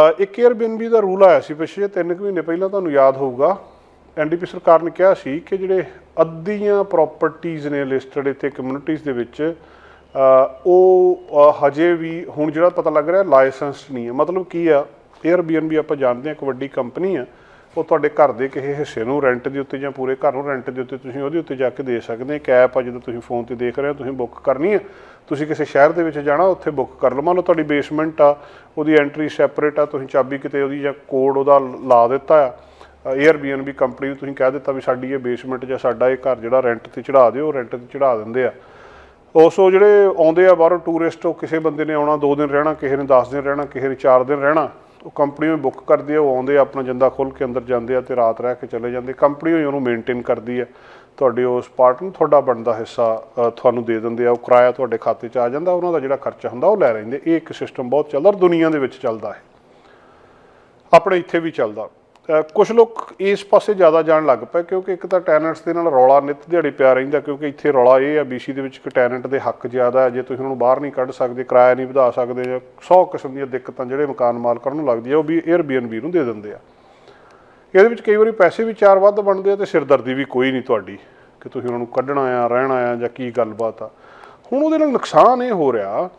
ਅ, ਇੱਕ 에ਅਰਬੀਐਨਬੀ ਦਾ ਰੂਲ ਆਇਆ ਸੀ ਪਿਛਲੇ 3 ਮਹੀਨੇ ਪਹਿਲਾਂ ਤੁਹਾਨੂੰ ਯਾਦ ਹੋਊਗਾ। ਐਨਡੀਪੀ ਸਰਕਾਰ ਨੇ ਕਿਹਾ ਸੀ ਕਿ ਜਿਹੜੇ ਅੱਧੀਆਂ ਪ੍ਰਾਪਰਟੀਆਂ ਨੇ ਲਿਸਟਡ ਇੱਥੇ ਕਮਿਊਨਿਟੀਜ਼ ਦੇ ਵਿੱਚ ਉਹ ਹਜੇ ਵੀ ਹੁਣ ਜਿਹੜਾ ਪਤਾ ਲੱਗ ਰਿਹਾ ਲਾਇਸੈਂਸਡ ਨਹੀਂ ਹੈ ਮਤਲਬ ਕੀ ਆ 에ਅਰਬੀਐਨਬੀ ਆਪਾਂ ਜਾਣਦੇ ਹਾਂ, ਇੱਕ ਵੱਡੀ ਕੰਪਨੀ ਆ, ਉਹ ਤੁਹਾਡੇ ਘਰ ਦੇ ਕਿਸੇ ਹਿੱਸੇ ਨੂੰ ਰੈਂਟ ਦੇ ਉੱਤੇ ਜਾਂ ਪੂਰੇ ਘਰ ਨੂੰ ਰੈਂਟ ਦੇ ਉੱਤੇ ਤੁਸੀਂ ਉਹਦੇ ਉੱਤੇ ਜਾ ਕੇ ਦੇ ਸਕਦੇ ਹੋ। ਇੱਕ ਆ, ਜਦੋਂ ਤੁਸੀਂ ਫੋਨ ਤੇ ਦੇਖ ਰਹੇ ਹੋ, ਤੁਸੀਂ ਬੁੱਕ ਕਰਨੀ ਹੈ ਤੁਸੀਂ ਕਿਸੇ ਸ਼ਹਿਰ ਦੇ ਵਿੱਚ ਜਾਣਾ, ਉੱਥੇ ਬੁੱਕ ਕਰ ਲਓ। ਮੰਨ ਲਓ ਤੁਹਾਡੀ ਬੇਸਮੈਂਟ ਆ, ਉਹਦੀ ਐਂਟਰੀ ਸੈਪਰੇਟ ਆ, ਤੁਸੀਂ ਚਾਬੀ ਕਿਤੇ ਉਹਦੀ ਜਾਂ ਕੋਡ ਉਹਦਾ ਲਾ ਦਿੱਤਾ ਆ। 에ਅਰਬੀਐਨਬੀ ਕੰਪਨੀ ਨੂੰ ਤੁਸੀਂ ਕਹਿ ਦਿੱਤਾ ਵੀ ਸਾਡੀ ਇਹ ਬੇਸਮੈਂਟ ਜਾਂ ਸਾਡਾ ਇਹ ਘਰ ਜਿਹੜਾ ਰੈਂਟ ਤੇ ਚੜਾ ਦਿਓ ਰੈਂਟ ਤੇ ਚੜਾ ਦਿੰਦੇ ਆ। ਉਸ ਜਿਹੜੇ ਆਉਂਦੇ ਆ ਬਾਹਰੋਂ ਟੂਰਿਸਟ ਉਹ ਕਿਸੇ ਬੰਦੇ ਨੇ ਆਉਣਾ 2 ਦਿਨ ਰਹਿਣਾ, ਕਿਸੇ ਨੇ 10 ਦਿਨ ਰਹਿਣਾ, ਕਿਸੇ ਨੇ 4 ਦਿਨ ਰਹਿਣਾ। ਉਹ ਕੰਪਨੀ ਨੂੰ ਬੁੱਕ ਕਰਦੀ ਆ ਉਹ ਆਉਂਦੇ ਆ, ਆਪਣਾ ਜਿੰਦਾ ਖੋਲ ਕੇ ਅੰਦਰ ਜਾਂਦੇ ਆ ਤੇ ਰਾਤ ਰਹਿ ਕੇ ਚਲੇ ਜਾਂਦੇ ਕੰਪਨੀ ਹੋਈ, ਉਹਨੂੰ ਮੇਨਟੇਨ ਕਰਦੀ ਹੈ। ਤੁਹਾਡੇ ਉਸ ਪਾਰਟ ਨੂੰ ਤੁਹਾਡਾ ਬਣਦਾ ਹਿੱਸਾ ਤੁਹਾਨੂੰ ਦੇ ਦਿੰਦੇ ਆ, ਉਹ ਕਿਰਾਇਆ ਤੁਹਾਡੇ ਖਾਤੇ 'ਚ ਆ ਜਾਂਦਾ, ਉਹਨਾਂ ਦਾ ਜਿਹੜਾ ਖਰਚਾ ਹੁੰਦਾ, ਉਹ ਲੈ ਲੈਂਦੇ। ਇਹ ਇੱਕ ਸਿਸਟਮ ਬਹੁਤ ਚੱਲਦਾ ਔਰ ਦੁਨੀਆ ਦੇ ਵਿੱਚ ਚੱਲਦਾ ਹੈ। ਆਪਣੇ ਇੱਥੇ ਵੀ ਚੱਲਦਾ। ਕੁਝ ਲੋਕ ਇਸ ਪਾਸੇ ਜ਼ਿਆਦਾ ਜਾਣ ਲੱਗ ਪਏ ਕਿਉਂਕਿ ਇੱਕ ਤਾਂ ਟੈਨੈਂਟਸ ਦੇ ਨਾਲ ਰੌਲਾ ਨਿਤ ਦਿਹਾੜੀ ਪਿਆ ਰਹਿੰਦਾ ਕਿਉਂਕਿ ਇੱਥੇ ਰੌਲਾ ਇਹ ਆ BC ਦੇ ਵਿੱਚ ਕਿ ਟੈਨੈਂਟ ਦੇ ਹੱਕ ਜ਼ਿਆਦਾ ਹੈ। ਜੇ ਤੁਸੀਂ ਉਹਨਾਂ ਨੂੰ ਬਾਹਰ ਨਹੀਂ ਕੱਢ ਸਕਦੇ, ਕਿਰਾਇਆ ਨਹੀਂ ਵਧਾ ਸਕਦੇ ਜਾਂ 100 ਕਿਸਮ ਦੀਆਂ ਦਿੱਕਤਾਂ ਜਿਹੜੇ ਮਕਾਨ ਮਾਲਕਾਂ ਨੂੰ ਲੱਗਦੀ ਆ ਉਹ ਵੀ Airbnb ਨੂੰ ਦੇ ਦਿੰਦੇ ਆ। ਇਹਦੇ ਵਿੱਚ ਕਈ ਵਾਰੀ ਪੈਸੇ ਵੀ ਚਾਰ ਵੱਧ ਬਣਦੇ ਆ ਤੇ ਸਿਰਦਰਦੀ ਵੀ ਕੋਈ ਨਹੀਂ ਤੁਹਾਡੀ ਕਿ ਤੁਸੀਂ ਉਹਨਾਂ ਨੂੰ ਕੱਢਣਾ ਆ, ਰਹਿਣਾ ਆ ਜਾਂ ਕੀ ਗੱਲਬਾਤ ਆ। ਹੁਣ ਉਹਦੇ ਨਾਲ ਨੁਕਸਾਨ ਇਹ ਹੋ ਰਿਹਾ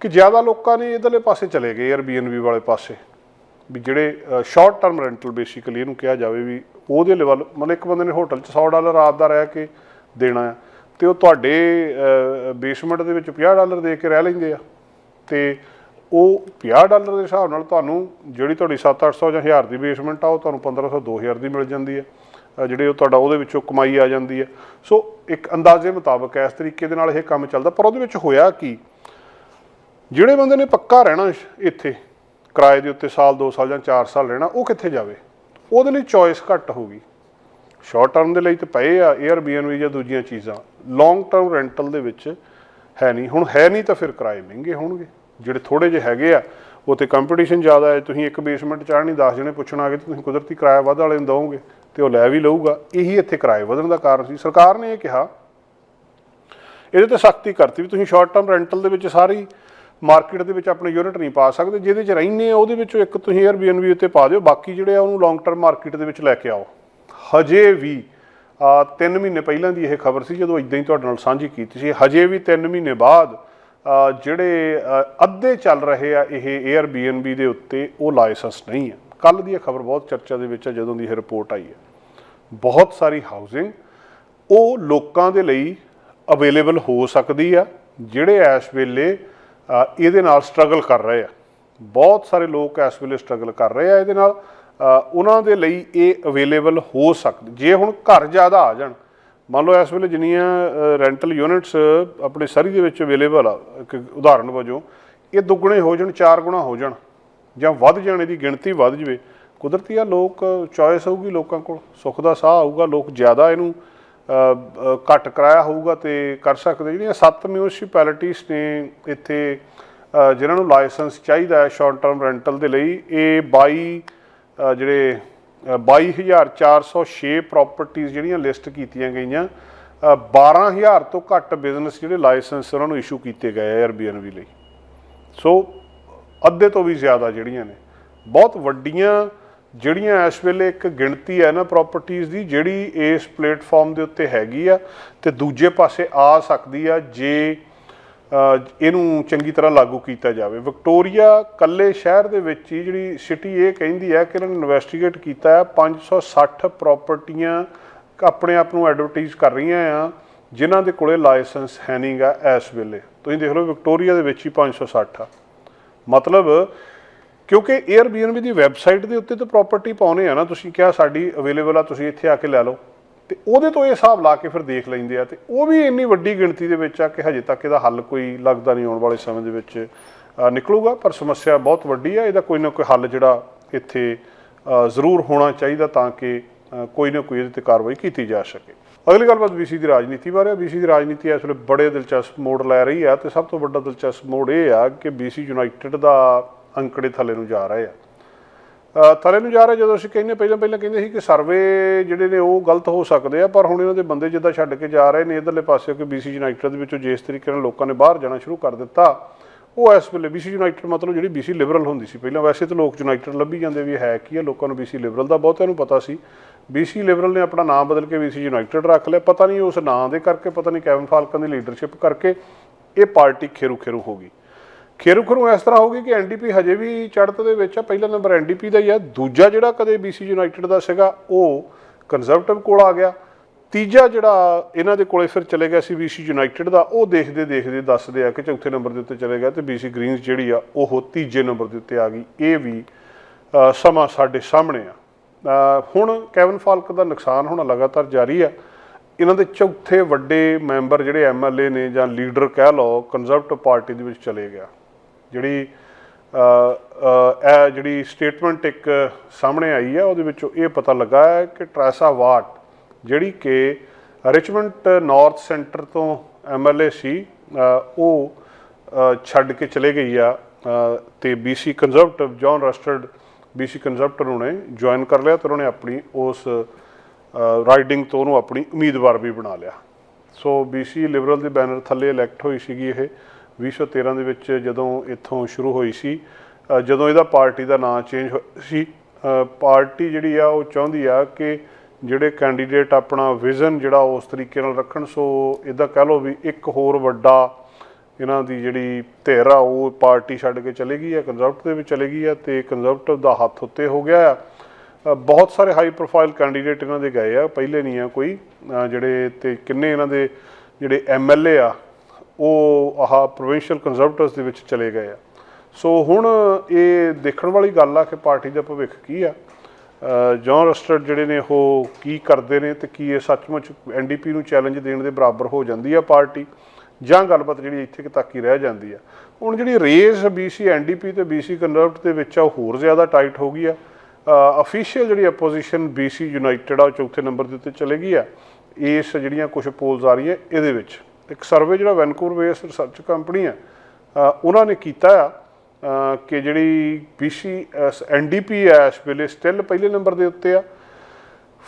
ਕਿ ਜ਼ਿਆਦਾ ਲੋਕਾਂ ਨੇ ਇਧਰਲੇ ਪਾਸੇ ਚਲੇ ਗਏ Airbnb ਵਾਲੇ ਪਾਸੇ। ਵੀ ਜਿਹੜੇ ਸ਼ਾਰਟ ਟਰਮ ਰੈਂਟਲ ਬੇਸਿਕਲੀ ਇਹਨੂੰ ਕਿਹਾ ਜਾਵੇ ਵੀ ਉਹਦੇ ਲੈਵਲ ਮਤਲਬ ਇੱਕ ਬੰਦੇ ਨੇ ਹੋਟਲ 'ਚ 100 ਡਾਲਰ ਰਾਤ ਦਾ ਰਹਿ ਕੇ ਦੇਣਾ ਹੈ ਤੇ ਉਹ ਤੁਹਾਡੇ ਬੇਸਮੈਂਟ ਦੇ ਵਿੱਚ 50 ਡਾਲਰ ਦੇ ਕੇ ਰਹਿ ਲੈਂਦੇ ਆ। ਤੇ ਉਹ 50 ਡਾਲਰ ਦੇ ਹਿਸਾਬ ਨਾਲ ਤੁਹਾਨੂੰ ਜਿਹੜੀ ਤੁਹਾਡੀ 7-800 ਜਾਂ 1000 ਦੀ ਬੇਸਮੈਂਟ ਆ, ਉਹ ਤੁਹਾਨੂੰ 1500 2000 ਦੀ ਮਿਲ ਜਾਂਦੀ ਹੈ। ਜਿਹੜੇ ਉਹ ਤੁਹਾਡਾ ਉਹਦੇ ਵਿੱਚੋਂ ਕਮਾਈ ਆ ਜਾਂਦੀ ਹੈ। ਸੋ ਇੱਕ ਅੰਦਾਜ਼ੇ ਮੁਤਾਬਕ ਇਸ ਤਰੀਕੇ ਦੇ ਨਾਲ ਇਹ ਕੰਮ ਚੱਲਦਾ, ਪਰ ਉਹਦੇ ਵਿੱਚ ਹੋਇਆ ਕੀ? ਜਿਹੜੇ ਬੰਦੇ ਨੇ ਪੱਕਾ ਰਹਿਣਾ ਇੱਥੇ ਕਿਰਾਏ ਦੇ ਉੱਤੇ ਸਾਲ 2 ਸਾਲ ਜਾਂ 4 ਸਾਲ ਰਹਿਣਾ, ਉਹ ਕਿੱਥੇ ਜਾਵੇ? ਉਹਦੇ ਲਈ ਚੋਇਸ ਘੱਟ ਹੋਊਗੀ ਸ਼ਾਰਟ ਟਰਮ ਦੇ ਲਈ ਤਾਂ ਪਏ ਆ, Airbnb ਜਾਂ ਦੂਜੀਆਂ ਚੀਜ਼ਾਂ। ਲੌਂਗ ਟਰਮ ਰੈਂਟਲ ਦੇ ਵਿੱਚ ਹੈ ਨਹੀਂ। ਹੁਣ ਹੈ ਨਹੀਂ ਤਾਂ ਫਿਰ ਕਿਰਾਏ ਮਹਿੰਗੇ ਹੋਣਗੇ। ਜਿਹੜੇ ਥੋੜੇ ਜਿਹੇ ਹੈਗੇ ਆ, ਉਹ ਤੇ ਕੰਪੀਟੀਸ਼ਨ ਜ਼ਿਆਦਾ ਹੈ। ਤੁਸੀਂ ਇੱਕ ਬੇਸਮੈਂਟ ਚਾਹ ਨਹੀਂ 10 ਜਣੇ ਪੁੱਛਣ ਆ ਗਏ ਤੇ ਤੁਸੀਂ ਕੁਦਰਤੀ ਕਿਰਾਇਆ ਵੱਧ ਵਾਲੇ ਨੂੰ ਦਿਓਗੇ ਤੇ ਉਹ ਲੈ ਵੀ ਲਊਗਾ। ਇਹੀ ਇੱਥੇ ਕਿਰਾਏ ਵਧਣ ਦਾ ਕਾਰਨ ਸੀ। ਸਰਕਾਰ ਨੇ ਇਹ ਕਿਹਾ। ਇਹਦੇ ਤੇ ਸਖਤੀ ਕਰਤੀ ਵੀ ਤੁਸੀਂ ਸ਼ਾਰਟ ਟਰਮ ਰੈਂਟਲ ਦੇ ਵਿੱਚ ਸਾਰੀ ਮਾਰਕੀਟ ਦੇ ਵਿੱਚ ਆਪਣੇ ਯੂਨਿਟ ਨਹੀਂ ਪਾ ਸਕਦੇ, ਜਿਹਦੇ ਚ ਰਹਿੰਦੇ ਆ, ਉਹਦੇ ਵਿੱਚੋਂ ਇੱਕ ਤੁਸੀਂ Airbnb ਉੱਤੇ ਪਾ ਦਿਓ, ਬਾਕੀ ਜਿਹੜੇ ਆ ਉਹਨੂੰ ਲੌਂਗ ਟਰਮ ਮਾਰਕੀਟ ਦੇ ਵਿੱਚ ਲੈ ਕੇ ਆਓ। ਹਜੇ ਵੀ, ਆ 3 ਮਹੀਨੇ ਪਹਿਲਾਂ ਦੀ ਇਹ ਖਬਰ ਸੀ, ਜਦੋਂ ਇਦਾਂ ਹੀ ਤੁਹਾਡੇ ਨਾਲ ਸਾਂਝੀ ਕੀਤੀ ਸੀ, ਹਜੇ ਵੀ 3 ਮਹੀਨੇ ਬਾਅਦ ਜਿਹੜੇ ਅੱਧੇ ਚੱਲ ਰਹੇ ਆ ਇਹ Airbnb ਦੇ ਉੱਤੇ, ਉਹ ਲਾਇਸੈਂਸ ਨਹੀਂ ਹੈ। ਕੱਲ ਦੀ ਇਹ ਖਬਰ ਬਹੁਤ ਚਰਚਾ ਦੇ ਵਿੱਚ ਆ, ਜਦੋਂ ਦੀ ਇਹ ਰਿਪੋਰਟ ਆਈ ਹੈ। ਬਹੁਤ ਸਾਰੀ ਹਾਊਸਿੰਗ ਉਹ ਲੋਕਾਂ ਦੇ ਲਈ ਅਵੇਲੇਬਲ ਹੋ ਸਕਦੀ ਆ, ਜਿਹੜੇ ਇਸ ਵੇਲੇ ਇਹਦੇ ਨਾਲ ਸਟਰਗਲ ਕਰ ਰਹੇ ਆ। ਬਹੁਤ ਸਾਰੇ ਲੋਕ ਇਸ ਵੇਲੇ ਸਟਰਗਲ ਕਰ ਰਹੇ ਆ ਇਹਦੇ ਨਾਲ। ਉਹਨਾਂ ਦੇ ਲਈ ਇਹ ਅਵੇਲੇਬਲ ਹੋ ਸਕਦੀ, ਜੇ ਹੁਣ ਘਰ ਜ਼ਿਆਦਾ ਆ ਜਾਣ। ਮੰਨ ਲਓ ਇਸ ਵੇਲੇ ਜਿੰਨੀਆਂ ਰੈਂਟਲ ਯੂਨਿਟਸ ਆਪਣੇ ਸਰੀ ਦੇ ਵਿੱਚ ਅਵੇਲੇਬਲ ਆ, ਇੱਕ ਉਦਾਹਰਨ ਵਜੋਂ, ਇਹ ਦੁੱਗਣੇ ਹੋ ਜਾਣ, ਚਾਰ ਗੁਣਾ ਹੋ ਜਾਣ, ਜਾਂ ਵੱਧ ਜਾਣ ਦੀ ਗਿਣਤੀ ਵੱਧ ਜਵੇ। ਕੁਦਰਤੀ ਆ ਲੋਕ ਚੋਇਸ ਹੋਊਗੀ ਲੋਕਾਂ ਕੋਲ, ਸੁੱਖ ਦਾ ਸਾਹ ਆਊਗਾ, ਲੋਕ ਜ਼ਿਆਦਾ ਇਹਨੂੰ ਘੱਟ ਕਰਾਇਆ ਹੋਊਗਾ ਤੇ ਕਰ ਸਕਦੇ ਜਿਹੜੀਆਂ ਸੱਤ ਮਿਊਨਿਸਪੈਲਿਟੀਆਂ ਨੇ ਇੱਥੇ ਅ, ਜਿਨ੍ਹਾਂ ਨੂੰ ਲਾਇਸੈਂਸ ਚਾਹੀਦਾ ਹੈ ਸ਼ਾਰਟ ਟਰਮ ਰੈਂਟਲ ਦੇ ਲਈ ਇਹ 22 ਅ, ਜਿਹੜੇ ਅ, 22406 ਪ੍ਰਾਪਰਟੀਆਂ ਜਿਹੜੀਆਂ ਲਿਸਟ ਕੀਤੀਆਂ ਗਈਆਂ ਅ, 12000 ਤੋਂ ਘੱਟ ਬਿਜ਼ਨਸ ਜਿਹੜੇ ਲਾਇਸੈਂਸ ਉਹਨਾਂ ਨੂੰ ਇਸ਼ੂ ਕੀਤੇ ਗਏ ਆ Airbnb ਲਈ। ਸੋ ਅੱਧੇ ਤੋਂ ਵੀ ਜ਼ਿਆਦਾ ਜਿਹੜੀਆਂ ਨੇ ਬਹੁਤ ਵੱਡੀਆਂ ਜਿਹੜੀਆਂ ਇਸ ਵੇਲੇ ਇੱਕ ਗਿਣਤੀ ਹੈ ਨਾ ਪ੍ਰਾਪਰਟੀਆਂ ਦੀ, ਜਿਹੜੀ ਇਸ ਪਲੇਟਫਾਰਮ ਦੇ ਉੱਤੇ ਹੈਗੀ ਆ, ਤੇ ਦੂਜੇ ਪਾਸੇ ਆ ਸਕਦੀ ਆ ਜੇ ਇਹਨੂੰ ਚੰਗੀ ਤਰ੍ਹਾਂ ਲਾਗੂ ਕੀਤਾ ਜਾਵੇ। ਵਿਕਟੋਰੀਆ ਕੱਲੇ ਸ਼ਹਿਰ ਦੇ ਵਿੱਚ ਹੀ ਜਿਹੜੀ ਸਿਟੀ ਇਹ ਕਹਿੰਦੀ ਹੈ ਕਿ ਇਹਨਾਂ ਨੇ ਇਨਵੈਸਟੀਗੇਟ ਕੀਤਾ ਹੈ 560 ਪ੍ਰਾਪਰਟੀਆਂ ਆਪਣੇ ਆਪ ਨੂੰ ਐਡਵਰਟਾਈਜ਼ ਕਰ ਰਹੀਆਂ ਆ, ਜਿਨ੍ਹਾਂ ਦੇ ਕੋਲੇ ਲਾਇਸੈਂਸ ਹੈ ਨਹੀਂਗਾ ਇਸ ਵੇਲੇ। ਤੁਸੀਂ ਦੇਖ ਲਓ ਵਿਕਟੋਰੀਆ ਦੇ ਵਿੱਚ ਹੀ 560 ਆ। ਮਤਲਬ ਕਿਉਂਕਿ Airbnb ਦੀ ਵੈਬਸਾਈਟ ਦੇ ਉੱਤੇ ਤਾਂ ਪ੍ਰਾਪਰਟੀ ਪਾਉਨੇ ਆ ਨਾ, ਤੁਸੀਂ ਕਿਹਾ ਸਾਡੀ ਅਵੇਲੇਬਲ ਆ, ਤੁਸੀਂ ਇੱਥੇ ਆ ਕੇ ਲੈ ਲਓ। ਤੇ ਉਹਦੇ ਤੋਂ ਇਹ ਹਿਸਾਬ ਲਾ ਕੇ ਫਿਰ ਦੇਖ ਲੈਂਦੇ ਆ, ਤੇ ਉਹ ਵੀ ਇੰਨੀ ਵੱਡੀ ਗਿਣਤੀ ਦੇ ਵਿੱਚ ਆ ਕਿ ਹਜੇ ਤੱਕ ਇਹਦਾ ਹੱਲ ਕੋਈ ਲੱਗਦਾ ਨਹੀਂ ਆਉਣ ਵਾਲੇ ਸਮੇਂ ਦੇ ਵਿੱਚ ਨਿਕਲੂਗਾ, ਪਰ ਸਮੱਸਿਆ ਬਹੁਤ ਵੱਡੀ ਆ, ਇਹਦਾ ਕੋਈ ਨਾ ਕੋਈ ਹੱਲ ਜਿਹੜਾ ਇੱਥੇ ਜ਼ਰੂਰ ਹੋਣਾ ਚਾਹੀਦਾ ਤਾਂ ਕਿ ਕੋਈ ਨਾ ਕੋਈ ਇਹਦੇ ਤੇ ਕਾਰਵਾਈ ਕੀਤੀ ਜਾ ਸਕੇ। ਅਗਲੀ ਗੱਲਬਾਤ BC ਦੀ ਰਾਜਨੀਤੀ ਬਾਰੇ BC ਦੀ ਰਾਜਨੀਤੀ ਇਸ ਵੇਲੇ ਬੜੇ ਦਿਲਚਸਪ ਮੋੜ ਲੈ ਰਹੀ ਆ, ਤੇ ਸਭ ਤੋਂ ਵੱਡਾ ਦਿਲਚਸਪ ਮੋੜ ਇਹ ਆ ਕਿ BC ਯੂਨਾਈਟਿਡ ਦਾ ਅੰਕੜੇ ਥੱਲੇ ਨੂੰ ਜਾ ਰਹੇ ਆ। ਥੱਲੇ ਨੂੰ ਜਾ ਰਹੇ ਜਦੋਂ ਅਸੀਂ ਕਹਿੰਦੇ, ਪਹਿਲਾਂ ਪਹਿਲਾਂ ਕਹਿੰਦੇ ਸੀ ਕਿ ਸਰਵੇ ਜਿਹੜੇ ਨੇ ਉਹ ਗਲਤ ਹੋ ਸਕਦੇ ਆ, ਪਰ ਹੁਣ ਇਹਨਾਂ ਦੇ ਬੰਦੇ ਜਿੱਦਾਂ ਛੱਡ ਕੇ ਜਾ ਰਹੇ ਨੇ ਇਧਰਲੇ ਪਾਸੇ, ਕਿ BC ਯੂਨਾਈਟਿਡ ਦੇ ਵਿੱਚੋਂ ਜਿਸ ਤਰੀਕੇ ਨਾਲ ਲੋਕਾਂ ਨੇ ਬਾਹਰ ਜਾਣਾ ਸ਼ੁਰੂ ਕਰ ਦਿੱਤਾ, ਉਹ ਇਸ ਵੇਲੇ BC ਯੂਨਾਈਟਿਡ ਮਤਲਬ ਜਿਹੜੀ BC ਲਿਬਰਲ ਹੁੰਦੀ ਸੀ, ਪਹਿਲਾਂ ਵੈਸੇ ਤਾਂ ਲੋਕ ਯੂਨਾਈਟਡ ਲੱਭੀ ਜਾਂਦੇ ਵੀ ਹੈ ਕੀ ਆ, ਲੋਕਾਂ ਨੂੰ BC ਲਿਬਰਲ ਦਾ ਬਹੁਤਿਆਂ ਨੂੰ ਪਤਾ ਸੀ। BC ਲਿਬਰਲ ਨੇ ਆਪਣਾ ਨਾਮ ਬਦਲ ਕੇ BC ਯੂਨਾਈਟਿਡ ਰੱਖ ਲਿਆ। ਪਤਾ ਨਹੀਂ ਉਸ ਨਾਂ ਦੇ ਕਰਕੇ, ਪਤਾ ਨਹੀਂ ਕੈਵਨ ਫਾਲਕਨ ਦੀ ਲੀਡਰਸ਼ਿਪ ਕਰਕੇ ਇਹ ਪਾਰਟੀ ਖੇਰੂ ਖੇਰੂ ਹੋ ਗਈ। ਖੇਰੂ ਖੇਰੂ ਇਸ ਤਰ੍ਹਾਂ ਹੋ ਗਈ ਕਿ ਐਨਡੀਪੀ ਹਜੇ ਵੀ ਚੜਤ ਦੇ ਵਿੱਚ ਆ। ਪਹਿਲਾ ਨੰਬਰ ਐਨਡੀਪੀ ਦਾ ਹੀ ਆ। ਦੂਜਾ ਜਿਹੜਾ ਕਦੇ BC ਯੂਨਾਈਟਿਡ ਦਾ ਸੀਗਾ, ਉਹ ਕੰਜ਼ਰਵੇਟਿਵ ਕੋਲ ਆ ਗਿਆ। ਤੀਜਾ ਜਿਹੜਾ ਇਹਨਾਂ ਦੇ ਕੋਲੇ ਫਿਰ ਚਲੇ ਗਿਆ ਸੀ BC ਯੂਨਾਈਟਿਡ ਦਾ, ਉਹ ਦੇਖਦੇ ਦੇਖਦੇ ਦੱਸਦੇ ਆ ਕਿ ਚੌਥੇ ਨੰਬਰ ਦੇ ਉੱਤੇ ਚਲੇ ਗਿਆ ਤੇ BC ਗ੍ਰੀਨਸ ਜਿਹੜੀ ਆ, ਉਹ ਤੀਜੇ ਨੰਬਰ ਦੇ ਉੱਤੇ ਆ ਗਈ। ਇਹ ਵੀ ਸਮਾਂ ਸਾਡੇ ਸਾਹਮਣੇ ਆ। ਹੁਣ ਕੈਵਨ ਫਾਲਕ ਦਾ ਨੁਕਸਾਨ ਹੋਣਾ ਲਗਾਤਾਰ ਜਾਰੀ ਆ। ਇਹਨਾਂ ਦੇ ਚੌਥੇ ਵੱਡੇ ਮੈਂਬਰ ਜਿਹੜੇ ਐਮਐਲਏ ਨੇ ਜਾਂ ਲੀਡਰ ਕਹਿ ਲਓ ਕੰਜ਼ਰਵੇਟਿਵ ਪਾਰਟੀ ਦੇ ਵਿੱਚ ਚਲੇ ਗਿਆ। ਜਿਹੜੀ ਇਹ ਜਿਹੜੀ ਸਟੇਟਮੈਂਟ ਇੱਕ ਸਾਹਮਣੇ ਆਈ ਹੈ ਉਹਦੇ ਵਿੱਚੋਂ ਇਹ ਪਤਾ ਲੱਗਾ ਹੈ ਕਿ ਟ੍ਰੈਸਾ ਵਾਟ ਜਿਹੜੀ ਕਿ ਰਿਚਮੰਡ ਨਾਰਥ ਸੈਂਟਰ ਤੋਂ ਐਮਐਲਏ ਸੀ ਉਹ ਛੱਡ ਕੇ ਚਲੇ ਗਈ ਆ ਅ, ਤੇ BC Conservative John Rustad BC Conservative ਨੂੰ ਜੁਆਇਨ ਕਰ ਲਿਆ ਤੇ ਉਹਨੇ ਆਪਣੀ ਉਸ ਰਾਈਡਿੰਗ ਤੋਂ ਉਹਨੂੰ ਆਪਣੀ ਉਮੀਦਵਾਰ ਵੀ ਬਣਾ ਲਿਆ। ਸੋ ਬੀਸੀ ਲਿਬਰਲ ਦੇ ਬੈਨਰ ਥੱਲੇ ਇਲੈਕਟ ਹੋਈ ਸੀਗੀ ਇਹ। 2013 ਦੇ ਵਿੱਚ ਜਦੋਂ ਇੱਥੋਂ ਸ਼ੁਰੂ ਹੋਈ ਸੀ ਜਦੋਂ ਇਹਦਾ ਪਾਰਟੀ ਦਾ ਨਾਂ ਚੇਂਜ ਸੀ ਪਾਰਟੀ ਜਿਹੜੀ ਆ ਉਹ ਚਾਹੁੰਦੀ ਆ ਕਿ ਜਿਹੜੇ ਕੈਂਡੀਡੇਟ ਆਪਣਾ ਵਿਜ਼ਨ ਜਿਹੜਾ ਉਸ ਤਰੀਕੇ ਨਾਲ ਰੱਖਣ, ਸੋ ਇਹਦਾ ਕਹਿ ਲਓ ਵੀ ਇੱਕ ਹੋਰ ਵੱਡਾ ਇਹਨਾਂ ਦੀ ਜਿਹੜੀ ਧਿਰ ਆ, ਉਹ ਪਾਰਟੀ ਛੱਡ ਕੇ ਚਲੇ ਗਈ ਆ ਕੰਜ਼ਰਵੇਟਿਵ ਵਿੱਚ ਚਲੇ ਗਈ ਆ ਤੇ ਕੰਜ਼ਰਵੇਟਿਵ ਦਾ ਹੱਥ ਉੱਤੇ ਹੋ ਗਿਆ ਆ। ਬਹੁਤ ਸਾਰੇ ਹਾਈ ਪ੍ਰੋਫਾਈਲ ਕੈਂਡੀਡੇਟ ਇਹਨਾਂ ਦੇ ਗਏ ਆ, ਪਹਿਲੇ ਨਹੀਂ ਆ ਕੋਈ ਜਿਹੜੇ ਤੇ ਕਿੰਨੇ ਇਹਨਾਂ ਦੇ ਜਿਹੜੇ ਐਮਐਲਏ ਆ ਉਹ ਆਹ ਪ੍ਰੋਵਿੰਸ਼ੀਅਲ ਕੰਜ਼ਰਵੇਟਿਵਸ ਦੇ ਵਿੱਚ ਚਲੇ ਗਏ ਆ। ਸੋ ਹੁਣ ਇਹ ਦੇਖਣ ਵਾਲੀ ਗੱਲ ਆ ਕਿ ਪਾਰਟੀ ਦਾ ਭਵਿੱਖ ਕੀ ਆ। ਅ, ਜੌਨ ਰਸਟਰਡ ਜਿਹੜੇ ਨੇ ਉਹ ਕੀ ਕਰਦੇ ਨੇ ਤੇ ਕੀ ਇਹ ਸੱਚਮੁੱਚ ਐਨਡੀਪੀ ਨੂੰ ਚੈਲੰਜ ਦੇਣ ਦੇ ਬਰਾਬਰ ਹੋ ਜਾਂਦੀ ਆ ਪਾਰਟੀ ਜਾਂ ਗੱਲਬਾਤ ਜਿਹੜੀ ਇੱਥੇ ਤੱਕ ਹੀ ਰਹਿ ਜਾਂਦੀ ਆ। ਹੁਣ ਜਿਹੜੀ ਰੇਸ ਬੀਸੀ ਐਨਡੀਪੀ ਤੇ ਬੀਸੀ ਕਨਵਰਟ ਦੇ ਵਿੱਚ ਆ ਉਹ ਹੋਰ ਜ਼ਿਆਦਾ ਟਾਈਟ ਹੋ ਗਈ ਆ। ਅਫੀਸ਼ੀਅਲ ਜਿਹੜੀ ਆਪੋਜੀਸ਼ਨ ਬੀਸੀ ਯੂਨਾਈਟਿਡ ਆ ਉਹ ਚੌਥੇ ਨੰਬਰ ਦੇ ਉੱਤੇ ਚਲੇ ਗਈ ਆ। ਇਸ ਜਿਹੜੀਆਂ ਕੁਝ ਪੋਲਸ ਆ ਰਹੀਆਂ ਇਹਦੇ ਵਿੱਚ। ਇੱਕ ਸਰਵੇ ਜਿਹੜਾ ਵੈਨਕੂਵਰ ਬੇਸ ਰਿਸਰਚ ਕੰਪਨੀ ਆ ਉਹਨਾਂ ਨੇ ਕੀਤਾ ਆ ਕਿ ਜਿਹੜੀ ਬੀਸੀ ਐਨਡੀਪੀ ਆ ਇਸ ਵੇਲੇ ਸਟਿਲ ਪਹਿਲੇ ਨੰਬਰ ਦੇ ਉੱਤੇ ਆ।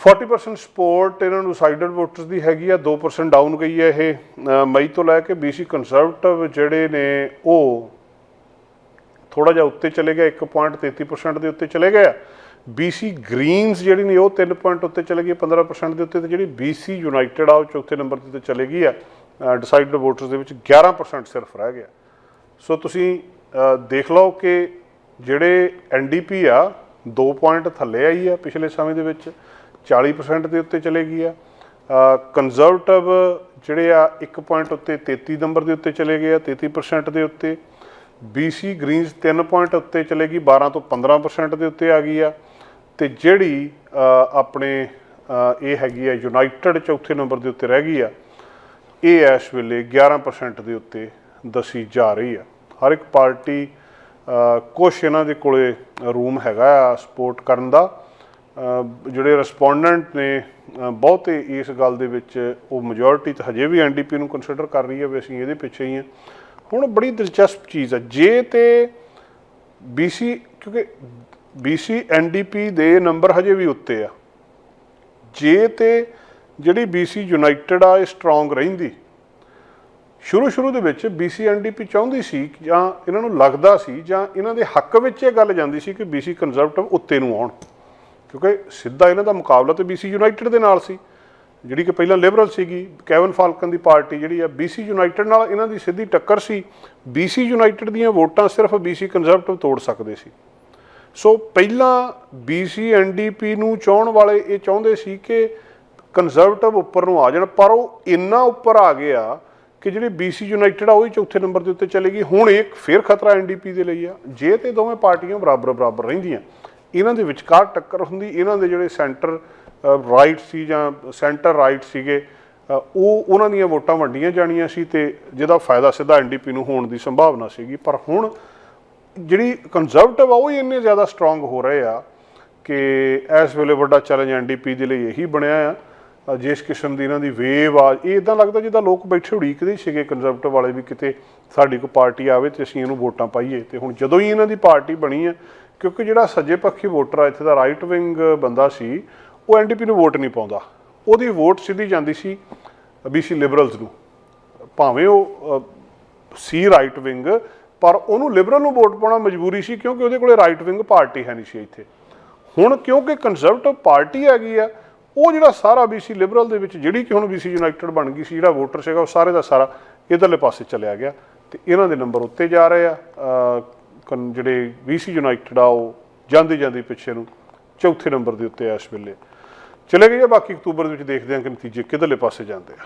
40% ਸਪੋਰਟ ਇਹਨਾਂ ਨੂੰ ਸਾਈਡਡ ਵੋਟਰਸ ਦੀ ਹੈਗੀ ਆ 2% ਡਾਊਨ ਗਈ ਹੈ ਇਹ ਮਈ ਤੋਂ ਲੈ ਕੇ ਬੀਸੀ ਕੰਜ਼ਰਵੇਟਿਵ ਜਿਹੜੇ ਨੇ ਉਹ ਥੋੜਾ ਜਿਹਾ ਉੱਤੇ ਚਲੇ ਗਿਆ 1.33% ਦੇ ਉੱਤੇ ਚਲੇ ਗਿਆ BC ਗ੍ਰੀਨਸ ਜਿਹੜੀ ਨੇ ਉਹ 3 ਪੁਆਇੰਟ ਉੱਤੇ ਚਲੇ ਗਈ 15% ਦੇ ਉੱਤੇ ਤੇ ਜਿਹੜੀ BC ਯੂਨਾਈਟਿਡ ਆ, ਉਹ ਚੌਥੇ ਨੰਬਰ ਦੇ ਉੱਤੇ ਚਲੇ ਗਈ ਆ। ਡਿਸਾਈਡਡ ਵੋਟਰਸ ਦੇ ਵਿੱਚ 11% ਸਿਰਫ ਰਹਿ ਗਿਆ। ਸੋ ਤੁਸੀਂ ਦੇਖ ਲਓ ਕਿ ਜਿਹੜੇ ਐਨਡੀਪੀ ਆ 2 ਪੁਆਇੰਟ ਥੱਲੇ ਆਈ ਆ ਪਿਛਲੇ ਸਮੇਂ ਦੇ ਵਿੱਚ 40% ਦੇ ਉੱਤੇ ਚਲੇ ਗਈ ਆ। ਕੰਜ਼ਰਵੇਟਿਵ ਜਿਹੜੇ ਆ 1 ਪੁਆਇੰਟ ਉੱਤੇ 33 ਨੰਬਰ ਦੇ ਉੱਤੇ ਚਲੇ ਗਏ ਆ 33% ਦੇ ਉੱਤੇ। BC ਗ੍ਰੀਨਸ 3 ਪੁਆਇੰਟ ਉੱਤੇ ਚਲੇ ਗਈ 12 ਤੋਂ 15% ਦੇ ਉੱਤੇ ਆ ਗਈ ਆ। ਤੇ ਜਿਹੜੀ ਆਪਣੇ ਇਹ ਹੈਗੀ ਆ ਯੂਨਾਈਟਿਡ ਚੌਥੇ ਨੰਬਰ ਦੇ ਉੱਤੇ ਰਹਿ ਗਈ ਆ। ਇਹ ਇਸ ਵੇਲੇ 11% ਦੇ ਉੱਤੇ ਦੱਸੀ ਜਾ ਰਹੀ ਆ ਹਰ ਇੱਕ ਪਾਰਟੀ ਅ, ਕੁਛ ਇਹਨਾਂ ਦੇ ਕੋਲੇ ਰੂਮ ਹੈਗਾ ਆ ਸਪੋਰਟ ਕਰਨ ਦਾ। ਜਿਹੜੇ ਰਿਸਪੋਂਡੈਂਟ ਨੇ ਬਹੁਤੇ ਇਸ ਗੱਲ ਦੇ ਵਿੱਚ ਉਹ ਮੈਜੋਰਿਟੀ ਤਾਂ ਹਜੇ ਵੀ ਐਨਡੀਪੀ ਨੂੰ ਕੰਸੀਡਰ ਕਰ ਰਹੀ ਹੈ ਵੀ ਅਸੀਂ ਇਹਦੇ ਪਿੱਛੇ ਹੀ ਹਾਂ। ਹੁਣ ਬੜੀ ਦਿਲਚਸਪ ਚੀਜ਼ ਹੈ ਜੇ ਤੇ BC ਕਿਉਂਕਿ BC ਐਨਡੀਪੀ ਦੇ ਨੰਬਰ ਹਜੇ ਵੀ ਉੱਤੇ ਆ। ਜੇ ਤੇ ਜਿਹੜੀ BC ਯੂਨਾਈਟਿਡ ਆ, ਇਹ ਸਟਰੋਂਗ ਰਹਿੰਦੀ। ਸ਼ੁਰੂ ਸ਼ੁਰੂ ਦੇ ਵਿੱਚ BC ਐਨਡੀਪੀ ਚਾਹੁੰਦੀ ਸੀ ਜਾਂ ਇਹਨਾਂ ਨੂੰ ਲੱਗਦਾ ਸੀ ਜਾਂ ਇਹਨਾਂ ਦੇ ਹੱਕ ਵਿੱਚ ਇਹ ਗੱਲ ਜਾਂਦੀ ਸੀ ਕਿ BC ਕੰਜ਼ਰਵੇਟਿਵ ਉੱਤੇ ਨੂੰ ਆਉਣ। ਕਿਉਂਕਿ ਸਿੱਧਾ ਇਹਨਾਂ ਦਾ ਮੁਕਾਬਲਾ ਤੇ BC ਯੂਨਾਈਟਿਡ ਦੇ ਨਾਲ ਸੀ। ਜਿਹੜੀ ਕਿ ਪਹਿਲਾਂ ਲਿਬਰਲ ਸੀਗੀ ਕੈਵਨ ਫਾਲਕਨ ਦੀ ਪਾਰਟੀ ਜਿਹੜੀ ਆ BC ਯੂਨਾਈਟਿਡ ਨਾਲ ਇਹਨਾਂ ਦੀ ਸਿੱਧੀ ਟੱਕਰ ਸੀ। BC ਯੂਨਾਈਟਿਡ ਦੀਆਂ ਵੋਟਾਂ ਸਿਰਫ BC ਕੰਜ਼ਰਵੇਟਿਵ ਤੋੜ ਸਕਦੇ ਸੀ। ਸੋ ਪਹਿਲਾਂ BC ਐਨਡੀਪੀ ਨੂੰ ਚਾਹਣ ਵਾਲੇ ਇਹ ਚਾਹੁੰਦੇ ਸੀ ਕਿ ਕੰਜ਼ਰਵੇਟਿਵ ਉੱਪਰ ਨੂੰ ਆ ਜਾਣ, ਪਰ ਉਹ ਇੰਨਾ ਉੱਪਰ ਆ ਗਿਆ ਕਿ ਜਿਹੜੀ BC ਯੂਨਾਈਟਿਡ ਆ, ਉਹ ਹੀ ਚੌਥੇ ਨੰਬਰ ਦੇ ਉੱਤੇ ਚਲੇਗੀ ਹੁਣ ਇੱਕ ਫੇਰ ਖਤਰਾ ਐਨਡੀਪੀ ਦੇ ਲਈ ਆ। ਜੇ ਤੇ ਦੋਵੇਂ ਪਾਰਟੀਆਂ ਬਰਾਬਰ ਬਰਾਬਰ ਰਹਿੰਦੀਆਂ, ਇਹਨਾਂ ਦੇ ਵਿਚਕਾਰ ਟੱਕਰ ਹੁੰਦੀ, ਇਹਨਾਂ ਦੇ ਜਿਹੜੇ ਸੈਂਟਰ ਰਾਈਟ ਸੀ ਜਾਂ ਸੈਂਟਰ ਰਾਈਟ ਸੀਗੇ ਉਹ, ਉਹਨਾਂ ਦੀਆਂ ਵੋਟਾਂ ਵੰਡੀਆਂ ਜਾਣੀਆਂ ਸੀ ਤੇ ਜਿਹਦਾ ਫਾਇਦਾ ਸਿੱਧਾ ਐਨਡੀਪੀ ਨੂੰ ਹੋਣ ਦੀ ਸੰਭਾਵਨਾ ਸੀਗੀ। ਪਰ ਹੁਣ ਜਿਹੜੀ ਕੰਜ਼ਰਵੇਟਿਵ ਆ, ਉਹ ਹੀ ਇੰਨੇ ਜ਼ਿਆਦਾ ਸਟਰੋਂਗ ਹੋ ਰਹੇ ਆ ਕਿ ਇਸ ਵੇਲੇ ਵੱਡਾ ਚੈਲੰਜ ਐਨਡੀਪੀ ਦੇ ਲਈ ਇਹੀ ਬਣਿਆ ਆ। ਜਿਸ ਕਿਸਮ ਦੀ ਇਹਨਾਂ ਦੀ ਵੇਵ ਆ। ਇਹ ਇਦਾਂ ਲੱਗਦਾ ਜਿੱਦਾਂ ਲੋਕ ਬੈਠੇ ਉਡੀਕਦੇ ਸੀਗੇ ਕੰਜ਼ਰਵੇਟਿਵ ਵਾਲੇ ਵੀ ਕਿਤੇ ਸਾਡੀ ਕੋਈ ਪਾਰਟੀ ਆਵੇ ਤੇ ਅਸੀਂ ਇਹਨੂੰ ਵੋਟਾਂ ਪਾਈਏ। ਤੇ ਹੁਣ ਜਦੋਂ ਹੀ ਇਹਨਾਂ ਦੀ ਪਾਰਟੀ ਬਣੀ ਆ, ਕਿਉਂਕਿ ਜਿਹੜਾ ਸੱਜੇ ਪੱਖੀ ਵੋਟਰ ਆ, ਇੱਥੇ ਦਾ ਰਾਈਟ ਵਿੰਗ ਬੰਦਾ ਸੀ, ਉਹ ਐਨਡੀਪੀ ਨੂੰ ਵੋਟ ਨਹੀਂ ਪਾਉਂਦਾ। ਉਹਦੀ ਵੋਟ ਸਿੱਧੀ ਜਾਂਦੀ ਸੀ ਬੀਸੀ ਲਿਬਰਲਸ ਨੂੰ। ਭਾਵੇਂ ਉਹ ਸੀ ਰਾਈਟ ਵਿੰਗ ਪਰ ਉਹਨੂੰ ਲਿਬਰਲ ਨੂੰ ਵੋਟ ਪਾਉਣਾ ਮਜਬੂਰੀ ਸੀ ਕਿਉਂਕਿ ਉਹਦੇ ਕੋਲੇ ਰਾਈਟ ਵਿੰਗ ਪਾਰਟੀ ਹੈ ਨਹੀਂ ਸੀ ਇੱਥੇ। ਹੁਣ ਕਿਉਂਕਿ ਕੰਜ਼ਰਵੇਟਿਵ ਪਾਰਟੀ ਹੈਗੀ ਆ ਉਹ ਜਿਹੜਾ ਸਾਰਾ ਬੀਸੀ ਲਿਬਰਲ ਦੇ ਵਿੱਚ ਜਿਹੜੀ ਕਿ ਹੁਣ ਬੀਸੀ ਯੂਨਾਈਟਿਡ ਬਣ ਗਈ ਸੀ ਜਿਹੜਾ ਵੋਟਰ ਸੀਗਾ ਉਹ ਸਾਰੇ ਦਾ ਸਾਰਾ ਇਧਰਲੇ ਪਾਸੇ ਚਲਿਆ ਗਿਆ ਤੇ ਇਹਨਾਂ ਦੇ ਨੰਬਰ ਉੱਤੇ ਜਾ ਰਹੇ ਆ ਅ, ਕਨ- ਜਿਹੜੇ ਬੀਸੀ ਯੂਨਾਈਟਿਡ ਆ ਉਹ ਜਾਂਦੀ ਜਾਂਦੀ ਪਿੱਛੇ ਨੂੰ ਚੌਥੇ ਨੰਬਰ ਦੇ ਉੱਤੇ ਆ ਇਸ ਵੇਲੇ। ਚਲੇ ਗਏ ਆ ਬਾਕੀ ਅਕਤੂਬਰ ਦੇ ਵਿੱਚ ਦੇਖਦੇ ਹਾਂ ਕਿ ਨਤੀਜੇ ਕਿਧਰਲੇ ਪਾਸੇ ਜਾਂਦੇ ਆ।